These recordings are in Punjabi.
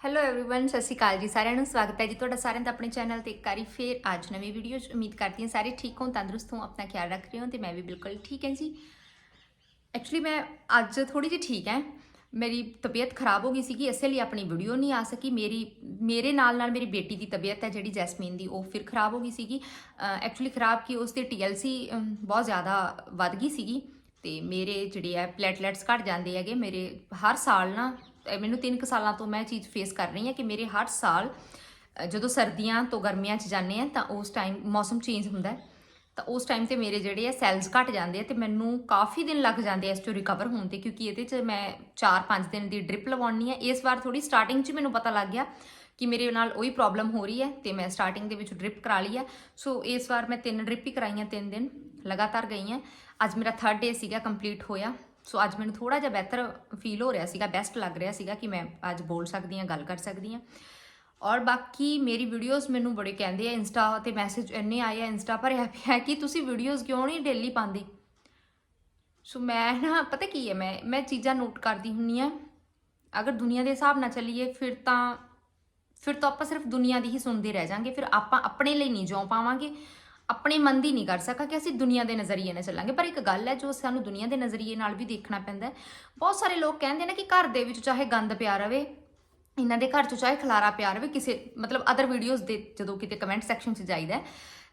ਹੈਲੋ एवरीवन ਸਤਿ ਸ਼੍ਰੀ ਅਕਾਲ ਜੀ ਸਾਰਿਆਂ ਨੂੰ ਸਵਾਗਤ ਹੈ ਜੀ ਤੁਹਾਡਾ ਸਾਰਿਆਂ ਦਾ ਆਪਣੇ ਚੈਨਲ ਤੇ ਇੱਕ ਵਾਰੀ ਫੇਰ ਅੱਜ ਨਵੀਂ ਵੀਡੀਓ 'ਚ ਉਮੀਦ ਕਰਦੀ ਹਾਂ ਸਾਰੇ ਠੀਕ ਹੋ ਤੰਦਰੁਸਤ ਹੋ ਆਪਣਾ ਖਿਆਲ ਰੱਖ ਰਹੇ ਹੋ ਤੇ ਮੈਂ ਵੀ ਬਿਲਕੁਲ ਠੀਕ ਹਾਂ ਜੀ ਐਕਚੁਅਲੀ ਮੈਂ ਅੱਜ ਥੋੜੀ ਜਿਹੀ ਠੀਕ ਹਾਂ ਮੇਰੀ ਤਬੀਅਤ ਖਰਾਬ ਹੋ ਗਈ ਸੀ ਕਿ ਇਸੇ ਲਈ ਆਪਣੀ ਵੀਡੀਓ ਨਹੀਂ ਆ ਸਕੀ ਮੇਰੀ ਮੇਰੇ ਨਾਲ ਨਾਲ ਮੇਰੀ ਬੇਟੀ ਦੀ ਤਬੀਅਤ ਹੈ ਜਿਹੜੀ ਜੈਸਮੀਨ ਦੀ ਉਹ ਫਿਰ ਖਰਾਬ ਹੋ ਗਈ ਸੀਗੀ ਐਕਚੁਅਲੀ ਖਰਾਬ ਕੀ ਉਸ ਦੀ TLC ਅਮ, ਬਹੁਤ ਜ਼ਿਆਦਾ ਵੱਧ ਗਈ ਸੀਗੀ ਤੇ ਮੇਰੇ ਜਿਹੜੇ ਆ ਪਲੇਟਲੈਟਸ ਘਟ ਜਾਂਦੇ ਹੈਗੇ ਮੇਰੇ ਹਰ ਸਾਲ ਨਾ ਅਹ ਮੈਨੂੰ 3 ਸਾਲਾਂ ਤੋਂ ਮੈਂ ਇਹ ਚੀਜ਼ ਫੇਸ ਕਰ ਰਹੀ ਹਾਂ ਕਿ ਮੇਰੇ ਹਰ ਸਾਲ ਜਦੋਂ ਸਰਦੀਆਂ ਤੋਂ ਗਰਮੀਆਂ 'ਚ ਜਾਂਦੇ ਆ ਤਾਂ ਉਸ ਟਾਈਮ ਮੌਸਮ ਚੇਂਜ ਹੁੰਦਾ ਹੈ। ਤਾਂ ਉਸ ਟਾਈਮ ਤੇ ਮੇਰੇ ਜਿਹੜੇ ਆ ਸੈਲਸ ਘਟ ਜਾਂਦੇ ਆ ਤੇ ਮੈਨੂੰ ਕਾਫੀ ਦਿਨ ਲੱਗ ਜਾਂਦੇ ਆ ਇਸ ਤੋਂ ਰਿਕਵਰ ਹੋਣ ਤੇ ਕਿਉਂਕਿ ਇਹਦੇ 'ਚ ਮੈਂ 4-5 ਦਿਨ ਦੀ ਡ੍ਰਿਪ ਲਵਾਉਣੀ ਆ ਇਸ ਵਾਰ ਥੋੜੀ ਸਟਾਰਟਿੰਗ 'ਚ ਮੈਨੂੰ ਪਤਾ ਲੱਗ ਗਿਆ ਕਿ ਮੇਰੇ ਨਾਲ ਉਹੀ ਪ੍ਰੋਬਲਮ ਹੋ ਰਹੀ ਹੈ ਤੇ ਮੈਂ ਸਟਾਰਟਿੰਗ ਦੇ ਵਿੱਚ ਡ੍ਰਿਪ ਕਰਾ ਲਈ ਹੈ। ਸੋ ਇਸ ਵਾਰ ਮੈਂ ਤਿੰਨ ਡ੍ਰਿਪ ਹੀ ਕਰਾਈਆਂ ਤਿੰਨ ਦਿਨ, ਲਗਾਤਾਰ ਗਈ ਹਾਂ। ਅੱਜ ਮੇਰਾ 3rd ਡੇ ਸੀਗਾ ਕੰਪਲੀਟ ਹੋਇਆ। ਸੋ ਅੱਜ ਮੈਨੂੰ ਥੋੜਾ ਜਿਹਾ ਬਿਹਤਰ ਫੀਲ ਹੋ ਰਿਹਾ ਸੀਗਾ ਬੈਸਟ ਲੱਗ ਰਿਹਾ ਸੀਗਾ ਕਿ ਮੈਂ ਅੱਜ ਬੋਲ ਸਕਦੀ ਹਾਂ, ਗੱਲ ਕਰ ਸਕਦੀ ਹਾਂ। ਔਰ ਬਾਕੀ ਮੇਰੀ ਵੀਡੀਓਜ਼ ਮੈਨੂੰ ਬੜੇ ਕਹਿੰਦੇ ਆ ਇੰਸਟਾ ਤੇ ਮੈਸੇਜ ਇੰਨੇ ਆਏ ਆ ਇੰਸਟਾ ਭਰਿਆ ਪਿਆ ਹੈ ਕਿ ਤੁਸੀਂ ਵੀਡੀਓਜ਼ ਕਿਉਂ ਨਹੀਂ ਡੇਲੀ ਪਾਉਂਦੇ? ਸੋ ਮੈਂ ਨਾ, ਪਤਾ ਕੀ ਹੈ, ਮੈਂ ਮੈਂ ਚੀਜ਼ਾਂ ਨੋਟ ਕਰਦੀ ਹੁੰਨੀ ਆ। ਅਗਰ ਦੁਨੀਆ ਦੇ ਹਿਸਾਬ ਨਾਲ ਚੱਲੀਏ, ਫਿਰ ਤਾਂ ਫਿਰ ਤਾਂ ਆਪਾਂ ਸਿਰਫ ਦੁਨੀਆ ਦੀ ਹੀ ਸੁਣਦੇ ਰਹਿ ਜਾਾਂਗੇ, ਫਿਰ ਆਪਾਂ ਆਪਣੇ ਲਈ ਨਹੀਂ ਜਿਉ ਪਾਵਾਂਗੇ। ਆਪਣੇ ਮਨ ਦੀ ਨਹੀਂ ਕਰ ਸਕਾਂਗੇ ਅਸੀਂ ਦੁਨੀਆ ਦੇ ਨਜ਼ਰੀਏ ਨਾਲ ਚੱਲਾਂਗੇ। ਪਰ ਇੱਕ ਗੱਲ ਹੈ ਜੋ ਸਾਨੂੰ ਦੁਨੀਆ ਦੇ ਨਜ਼ਰੀਏ ਨਾਲ ਵੀ ਦੇਖਣਾ ਪੈਂਦਾ ਬਹੁਤ ਸਾਰੇ ਲੋਕ ਕਹਿੰਦੇ ਨੇ ਕਿ ਘਰ ਦੇ ਵਿੱਚ ਚਾਹੇ ਗੰਦ ਪਿਆ ਰਵੇ ਇਹਨਾਂ ਦੇ ਘਰ ਚ ਚਾਹੇ ਖਲਾਰਾ ਪਿਆ ਰਵੇ ਕਿਸੇ ਮਤਲਬ ਅਦਰ ਵੀਡੀਓਜ਼ ਦੇ ਜਦੋਂ ਕਿਤੇ ਕਮੈਂਟ ਸੈਕਸ਼ਨ 'ਚ ਜਾਈਦਾ ਹੈ,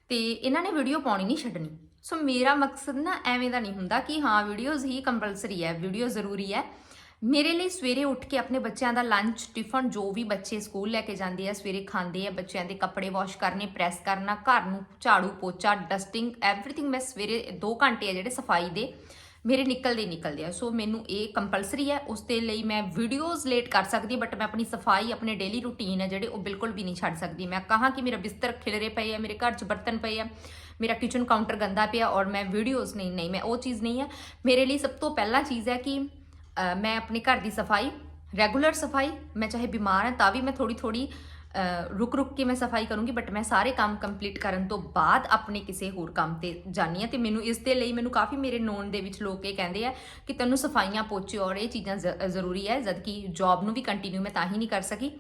ਤੇ ਇਹਨਾਂ ਨੇ ਵੀਡੀਓ ਪਾਉਣੀ ਨਹੀਂ ਛੱਡਣੀ। ਸੋ ਮੇਰਾ ਮਕਸਦ ਨਾ ਐਵੇਂ ਦਾ ਨਹੀਂ ਹੁੰਦਾ ਕਿ ਹਾਂ ਵੀਡੀਓਜ਼ ਹੀ ਕੰਪਲਸਰੀ ਹੈ ਵੀਡੀਓ ਜ਼ਰੂਰੀ ਹੈ। ਮੇਰੇ ਲਈ ਸਵੇਰੇ ਉੱਠ ਕੇ ਆਪਣੇ ਬੱਚਿਆਂ ਦਾ ਲੰਚ ਟਿਫਨ ਜੋ ਵੀ ਬੱਚੇ ਸਕੂਲ ਲੈ ਕੇ ਜਾਂਦੇ ਆ, ਸਵੇਰੇ ਖਾਂਦੇ ਆ, ਬੱਚਿਆਂ ਦੇ ਕੱਪੜੇ ਵਾਸ਼ ਕਰਨੇ ਪ੍ਰੈਸ ਕਰਨਾ, ਘਰ ਨੂੰ ਝਾੜੂ, ਪੋਚਾ ਡਸਟਿੰਗ ਐਵਰੀਥਿੰਗ ਮੈਂ ਸਵੇਰੇ 2 ਘੰਟੇ ਆ ਜਿਹੜੇ ਸਫ਼ਾਈ ਦੇ, ਮੇਰੇ ਨਿਕਲਦੇ ਹੀ ਨਿਕਲਦੇ ਆ। ਸੋ ਮੈਨੂੰ ਇਹ ਕੰਪਲਸਰੀ ਹੈ, ਉਸ ਦੇ ਲਈ ਮੈਂ ਵੀਡੀਓਜ਼ ਲੇਟ ਕਰ ਸਕਦੀ ਬਟ ਮੈਂ ਆਪਣੀ ਸਫ਼ਾਈ, ਆਪਣੇ ਡੇਲੀ ਰੂਟੀਨ ਹੈ ਜਿਹੜੇ ਉਹ ਬਿਲਕੁਲ ਵੀ ਨਹੀਂ ਛੱਡ ਸਕਦੀ। ਮੈਂ ਕਹਾਂ ਕਿ ਮੇਰਾ ਬਿਸਤਰ ਖਿਲਰੇ ਪਏ ਆ, ਮੇਰੇ ਘਰ 'ਚ ਬਰਤਨ ਪਏ ਆ, ਮੇਰਾ ਕਿਚਨ ਕਾਊਂਟਰ ਗੰਦਾ ਪਿਆ ਔਰ ਮੈਂ ਵੀਡੀਓਜ਼ ਨਹੀਂ ਨਹੀਂ, ਮੈਂ ਉਹ ਚੀਜ਼ ਨਹੀਂ ਹੈ ਮੇਰੇ ਲਈ ਸਭ ਤੋਂ ਪਹਿਲਾ ਚੀਜ਼ ਹੈ ਕਿ ਮੈਂ ਆਪਣੇ ਘਰ ਦੀ ਸਫ਼ਾਈ ਰੈਗੂਲਰ ਸਫ਼ਾਈ, ਮੈਂ ਚਾਹੇ ਬਿਮਾਰ ਹਾਂ ਤਾਂ ਵੀ ਮੈਂ ਥੋੜੀ ਥੋੜੀ ਰੁਕ ਰੁਕ ਕੇ ਮੈਂ ਸਫ਼ਾਈ ਕਰੂੰਗੀ ਬਟ ਮੈਂ ਸਾਰੇ ਕੰਮ ਕੰਪਲੀਟ ਕਰਨ ਤੋਂ ਬਾਅਦ ਆਪਣੇ ਕਿਸੇ ਹੋਰ ਕੰਮ ਤੇ ਜਾਣੀ ਆ ਤੇ ਮੈਨੂੰ ਇਸ ਦੇ ਲਈ ਮੈਨੂੰ ਕਾਫੀ ਮੇਰੇ ਨੋਨ ਦੇ ਵਿੱਚ ਲੋਕ ਇਹ ਕਹਿੰਦੇ ਆ ਕਿ ਤੈਨੂੰ ਸਫਾਈਆਂ ਪੋਚੇ ਔਰ ਇਹ ਚੀਜ਼ਾਂ ਜ਼- ਜ਼ਰੂਰੀ ਹੈ, ਜਦਕਿ ਜੌਬ ਨੂੰ ਵੀ ਕੰਟੀਨਿਊ ਮੈਂ ਤਾਂ ਹੀ ਨਹੀਂ ਕਰ ਸਕੀ।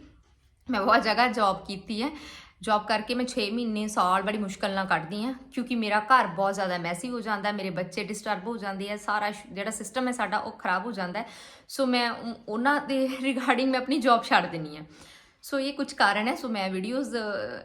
ਮੈਂ ਬਹੁਤ ਜਗ੍ਹਾ ਜੌਬ ਕੀਤੀ ਹੈ ਜੌਬ ਕਰਕੇ ਮੈਂ 6 ਮਹੀਨੇ ਸਾਲ ਬੜੀ ਮੁਸ਼ਕਲ ਨਾਲ ਕੱਢਦੀ ਹਾਂ ਕਿਉਂਕਿ ਮੇਰਾ ਘਰ ਬਹੁਤ ਜ਼ਿਆਦਾ ਮੈਸੀ ਹੋ ਜਾਂਦਾ ਮੇਰੇ ਬੱਚੇ ਡਿਸਟਰਬ ਹੋ ਜਾਂਦੇ ਆ ਸਾਰਾ ਜਿਹੜਾ ਸਿਸਟਮ ਹੈ ਸਾਡਾ ਉਹ ਖਰਾਬ ਹੋ ਜਾਂਦਾ ਸੋ ਮੈਂ ਉਹਨਾਂ ਦੇ ਰਿਗਾਰਡਿੰਗ ਮੈਂ ਆਪਣੀ ਜੌਬ ਛੱਡ ਦਿੰਨੀ ਆ ਸੋ ਇਹ ਕੁਝ ਕਾਰਨ ਹੈ ਸੋ ਮੈਂ ਵੀਡੀਓਜ਼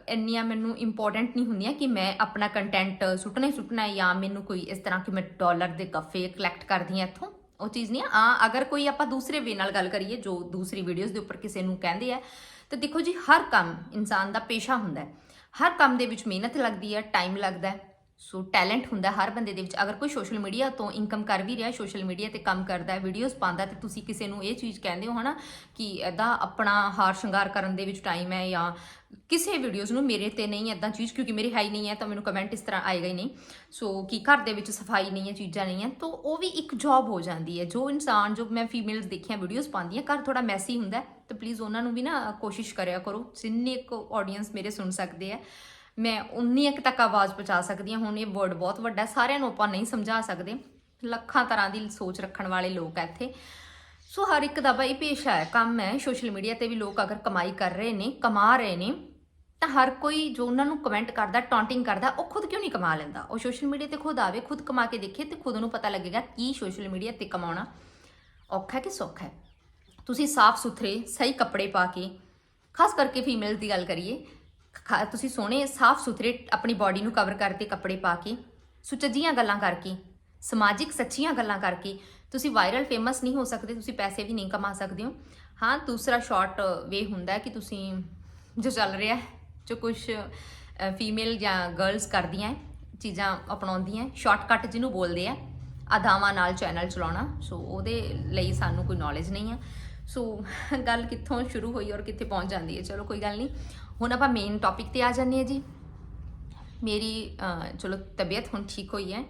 ਇੰਨੀਆਂ ਮੈਨੂੰ ਇੰਪੋਰਟੈਂਟ ਨਹੀਂ ਹੁੰਦੀਆਂ ਕਿ ਮੈਂ ਆਪਣਾ ਕੰਟੈਂਟ ਸੁੱਟਣਾ ਹੀ ਸੁੱਟਣਾ ਹੈ ਜਾਂ ਮੈਨੂੰ ਕੋਈ ਇਸ ਤਰ੍ਹਾਂ ਕਿ ਮੈਂ ਡਾਲਰ ਦੇ ਗੱਫੇ ਕਲੈਕਟ ਕਰਦੀ ਹਾਂ ਇੱਥੋਂ ਉਹ ਚੀਜ਼ ਨਹੀਂ ਆ ਹਾਂ, ਅਗਰ ਕੋਈ ਆਪਾਂ ਦੂਸਰੇ ਵੇ ਨਾਲ ਗੱਲ ਕਰੀਏ ਜੋ ਦੂਸਰੀ ਵੀਡੀਓਜ਼ ਦੇ ਉੱਪਰ ਕਿਸੇ ਨੂੰ ਕਹਿੰਦੇ ਆ ਤਾਂ ਦੇਖੋ ਜੀ, ਹਰ ਕੰਮ ਇਨਸਾਨ ਦਾ ਪੇਸ਼ਾ ਹੁੰਦਾ ਹੈ। ਹਰ ਕੰਮ ਦੇ ਵਿੱਚ ਮਿਹਨਤ ਲੱਗਦੀ ਹੈ ਟਾਈਮ ਲੱਗਦਾ ਹੈ। ਸੋ ਟੈਲੈਂਟ ਹੁੰਦਾ ਹਰ ਬੰਦੇ ਦੇ ਵਿੱਚ। ਅਗਰ ਕੋਈ ਸੋਸ਼ਲ ਮੀਡੀਆ ਤੋਂ ਇਨਕਮ ਕਰ ਵੀ ਰਿਹਾ ਸੋਸ਼ਲ ਮੀਡੀਆ ਤੇ ਕੰਮ ਕਰਦਾ ਹੈ ਵੀਡੀਓਜ਼ ਪਾਉਂਦਾ ਤੇ ਤੁਸੀਂ ਕਿਸੇ ਨੂੰ ਇਹ ਚੀਜ਼ ਕਹਿੰਦੇ ਹੋ ਹਨਾ ਕਿ ਐਦਾਂ ਆਪਣਾ ਹਾਰ ਸ਼ਿੰਗਾਰ ਕਰਨ ਦੇ ਵਿੱਚ ਟਾਈਮ ਹੈ ਜਾਂ ਕਿਸੇ ਵੀਡੀਓਜ਼ ਨੂੰ ਮੇਰੇ ਤੇ ਨਹੀਂ ਐਦਾਂ ਚੀਜ਼, ਕਿਉਂਕਿ ਮੇਰੇ ਹੈ ਹੀ ਨਹੀਂ ਹੈ, ਤਾਂ ਮੈਨੂੰ ਕਮੈਂਟ ਇਸ ਤਰ੍ਹਾਂ ਆਏਗਾ ਹੀ ਨਹੀਂ। ਸੋ ਕਿ ਘਰ ਦੇ ਵਿੱਚ ਸਫ਼ਾਈ ਨਹੀਂ ਹੈ, ਚੀਜ਼ਾਂ ਨਹੀਂ ਹੈ, ਤਾਂ ਉਹ ਵੀ ਇੱਕ ਜੌਬ ਹੋ ਜਾਂਦੀ ਹੈ। ਜੋ ਇਨਸਾਨ, ਜੋ ਮੈਂ ਫੀਮੇਲਸ ਦੇਖੀਆਂ ਵੀਡੀਓਜ਼ ਪਾਉਂਦੀਆਂ ਘਰ ਥੋੜਾ ਮੈਸੀ ਹੁੰਦਾ ਤਾਂ ਪਲੀਜ਼ ਉਹਨਾਂ ਨੂੰ ਵੀ ਨਾ ਕੋਸ਼ਿਸ਼ ਕਰਿਆ ਕਰੋ। ਜਿੰਨੇ ਕੁ ਆਡੀਅנס ਮੇਰੇ ਸੁਣ ਸਕਦੇ ਆ ਮੈਂ ਉਨੀ ਕੁ ਤੱਕ ਆਵਾਜ਼ ਪਹੁੰਚਾ ਸਕਦੀ ਹਾਂ। ਹੁਣ ਇਹ ਵਰਡ ਬਹੁਤ ਵੱਡਾ ਸਾਰਿਆਂ ਨੂੰ ਆਪਾਂ ਨਹੀਂ ਸਮਝਾ ਸਕਦੇ। ਲੱਖਾਂ ਤਰ੍ਹਾਂ ਦੀ ਸੋਚ ਰੱਖਣ ਵਾਲੇ ਲੋਕ ਆ ਇੱਥੇ। ਸੋ ਹਰ ਇੱਕ ਦਾ ਬਈ ਪੇਸ਼ਾ ਹੈ, ਕੰਮ ਹੈ। ਸੋਸ਼ਲ ਮੀਡੀਆ ਤੇ ਵੀ ਲੋਕ ਅਗਰ ਕਮਾਈ ਕਰ ਰਹੇ ਨੇ, ਕਮਾ ਰਹੇ ਨੇ, ਤਾਂ ਹਰ ਕੋਈ ਜੋ ਉਹਨਾਂ ਨੂੰ ਕਮੈਂਟ ਕਰਦਾ ਟੌਂਟਿੰਗ ਕਰਦਾ, ਉਹ ਖੁਦ ਕਿਉਂ ਨਹੀਂ ਕਮਾ ਲੈਂਦਾ? ਉਹ ਸੋਸ਼ਲ ਮੀਡੀਆ ਤੇ ਖੁਦ ਆਵੇ, ਖੁਦ ਕਮਾ ਕੇ ਦੇਖੇ ਤੇ ਖੁਦ ਨੂੰ ਪਤਾ ਲੱਗੇਗਾ ਕੀ ਸੋਸ਼ਲ ਮੀਡੀਆ ਤੇ ਕਮਾਉਣਾ ਔਖਾ ਕਿ ਸੌਖਾ ਹੈ। ਤੁਸੀਂ ਸਾਫ਼ ਸੁਥਰੇ ਸਹੀ ਕੱਪੜੇ ਪਾ ਕੇ, ਖਾਸ ਕਰਕੇ ਫੀਮੇਲਸ ਦੀ ਗੱਲ ਕਰੀਏ ਤੁਸੀਂ ਸੋਹਣੇ, ਸਾਫ਼ ਸੁਥਰੇ ਆਪਣੀ ਬਾਡੀ ਨੂੰ ਕਵਰ ਕਰਕੇ ਕੱਪੜੇ ਪਾ ਕੇ, ਸੁਚੱਜੀਆਂ ਗੱਲਾਂ ਕਰਕੇ, ਸਮਾਜਿਕ ਸੱਚੀਆਂ ਗੱਲਾਂ ਕਰਕੇ, ਤੁਸੀਂ ਵਾਇਰਲ ਫੇਮਸ ਨਹੀਂ ਹੋ ਸਕਦੇ, ਤੁਸੀਂ ਪੈਸੇ ਵੀ ਨਹੀਂ ਕਮਾ ਸਕਦੇ ਹੋ। ਹਾਂ, ਦੂਸਰਾ ਸ਼ਾਰਟ ਵੇ ਹੁੰਦਾ ਕਿ ਤੁਸੀਂ ਜੋ ਚੱਲ ਰਿਹਾ ਜੋ ਕੁਝ ਫੀਮੇਲ ਜਾਂ ਗਰਲਸ ਕਰਦੀਆਂ ਚੀਜ਼ਾਂ ਅਪਣਾਉਂਦੀਆਂ ਸ਼ਾਰਟਕਟ ਜਿਹਨੂੰ ਬੋਲਦੇ ਆ ਅਦਾਵਾਂ ਨਾਲ ਚੈਨਲ ਚਲਾਉਣਾ, ਸੋ ਉਹਦੇ ਲਈ ਸਾਨੂੰ ਕੋਈ ਨੌਲੇਜ ਨਹੀਂ ਆ ਸੋ ਗੱਲ ਕਿੱਥੋਂ ਸ਼ੁਰੂ ਹੋਈ ਔਰ ਕਿੱਥੇ ਪਹੁੰਚ ਜਾਂਦੀ ਹੈ, ਚਲੋ ਕੋਈ ਗੱਲ ਨਹੀਂ। ਹੁਣ ਆਪਾਂ ਮੇਨ ਟੌਪਿਕ ਤੇ ਆ ਜਾਂਦੇ ਹਾਂ ਜੀ। ਮੇਰੀ ਚਲੋ ਤਬੀਅਤ ਹੁਣ ਠੀਕ ਹੋਈ ਹੈ।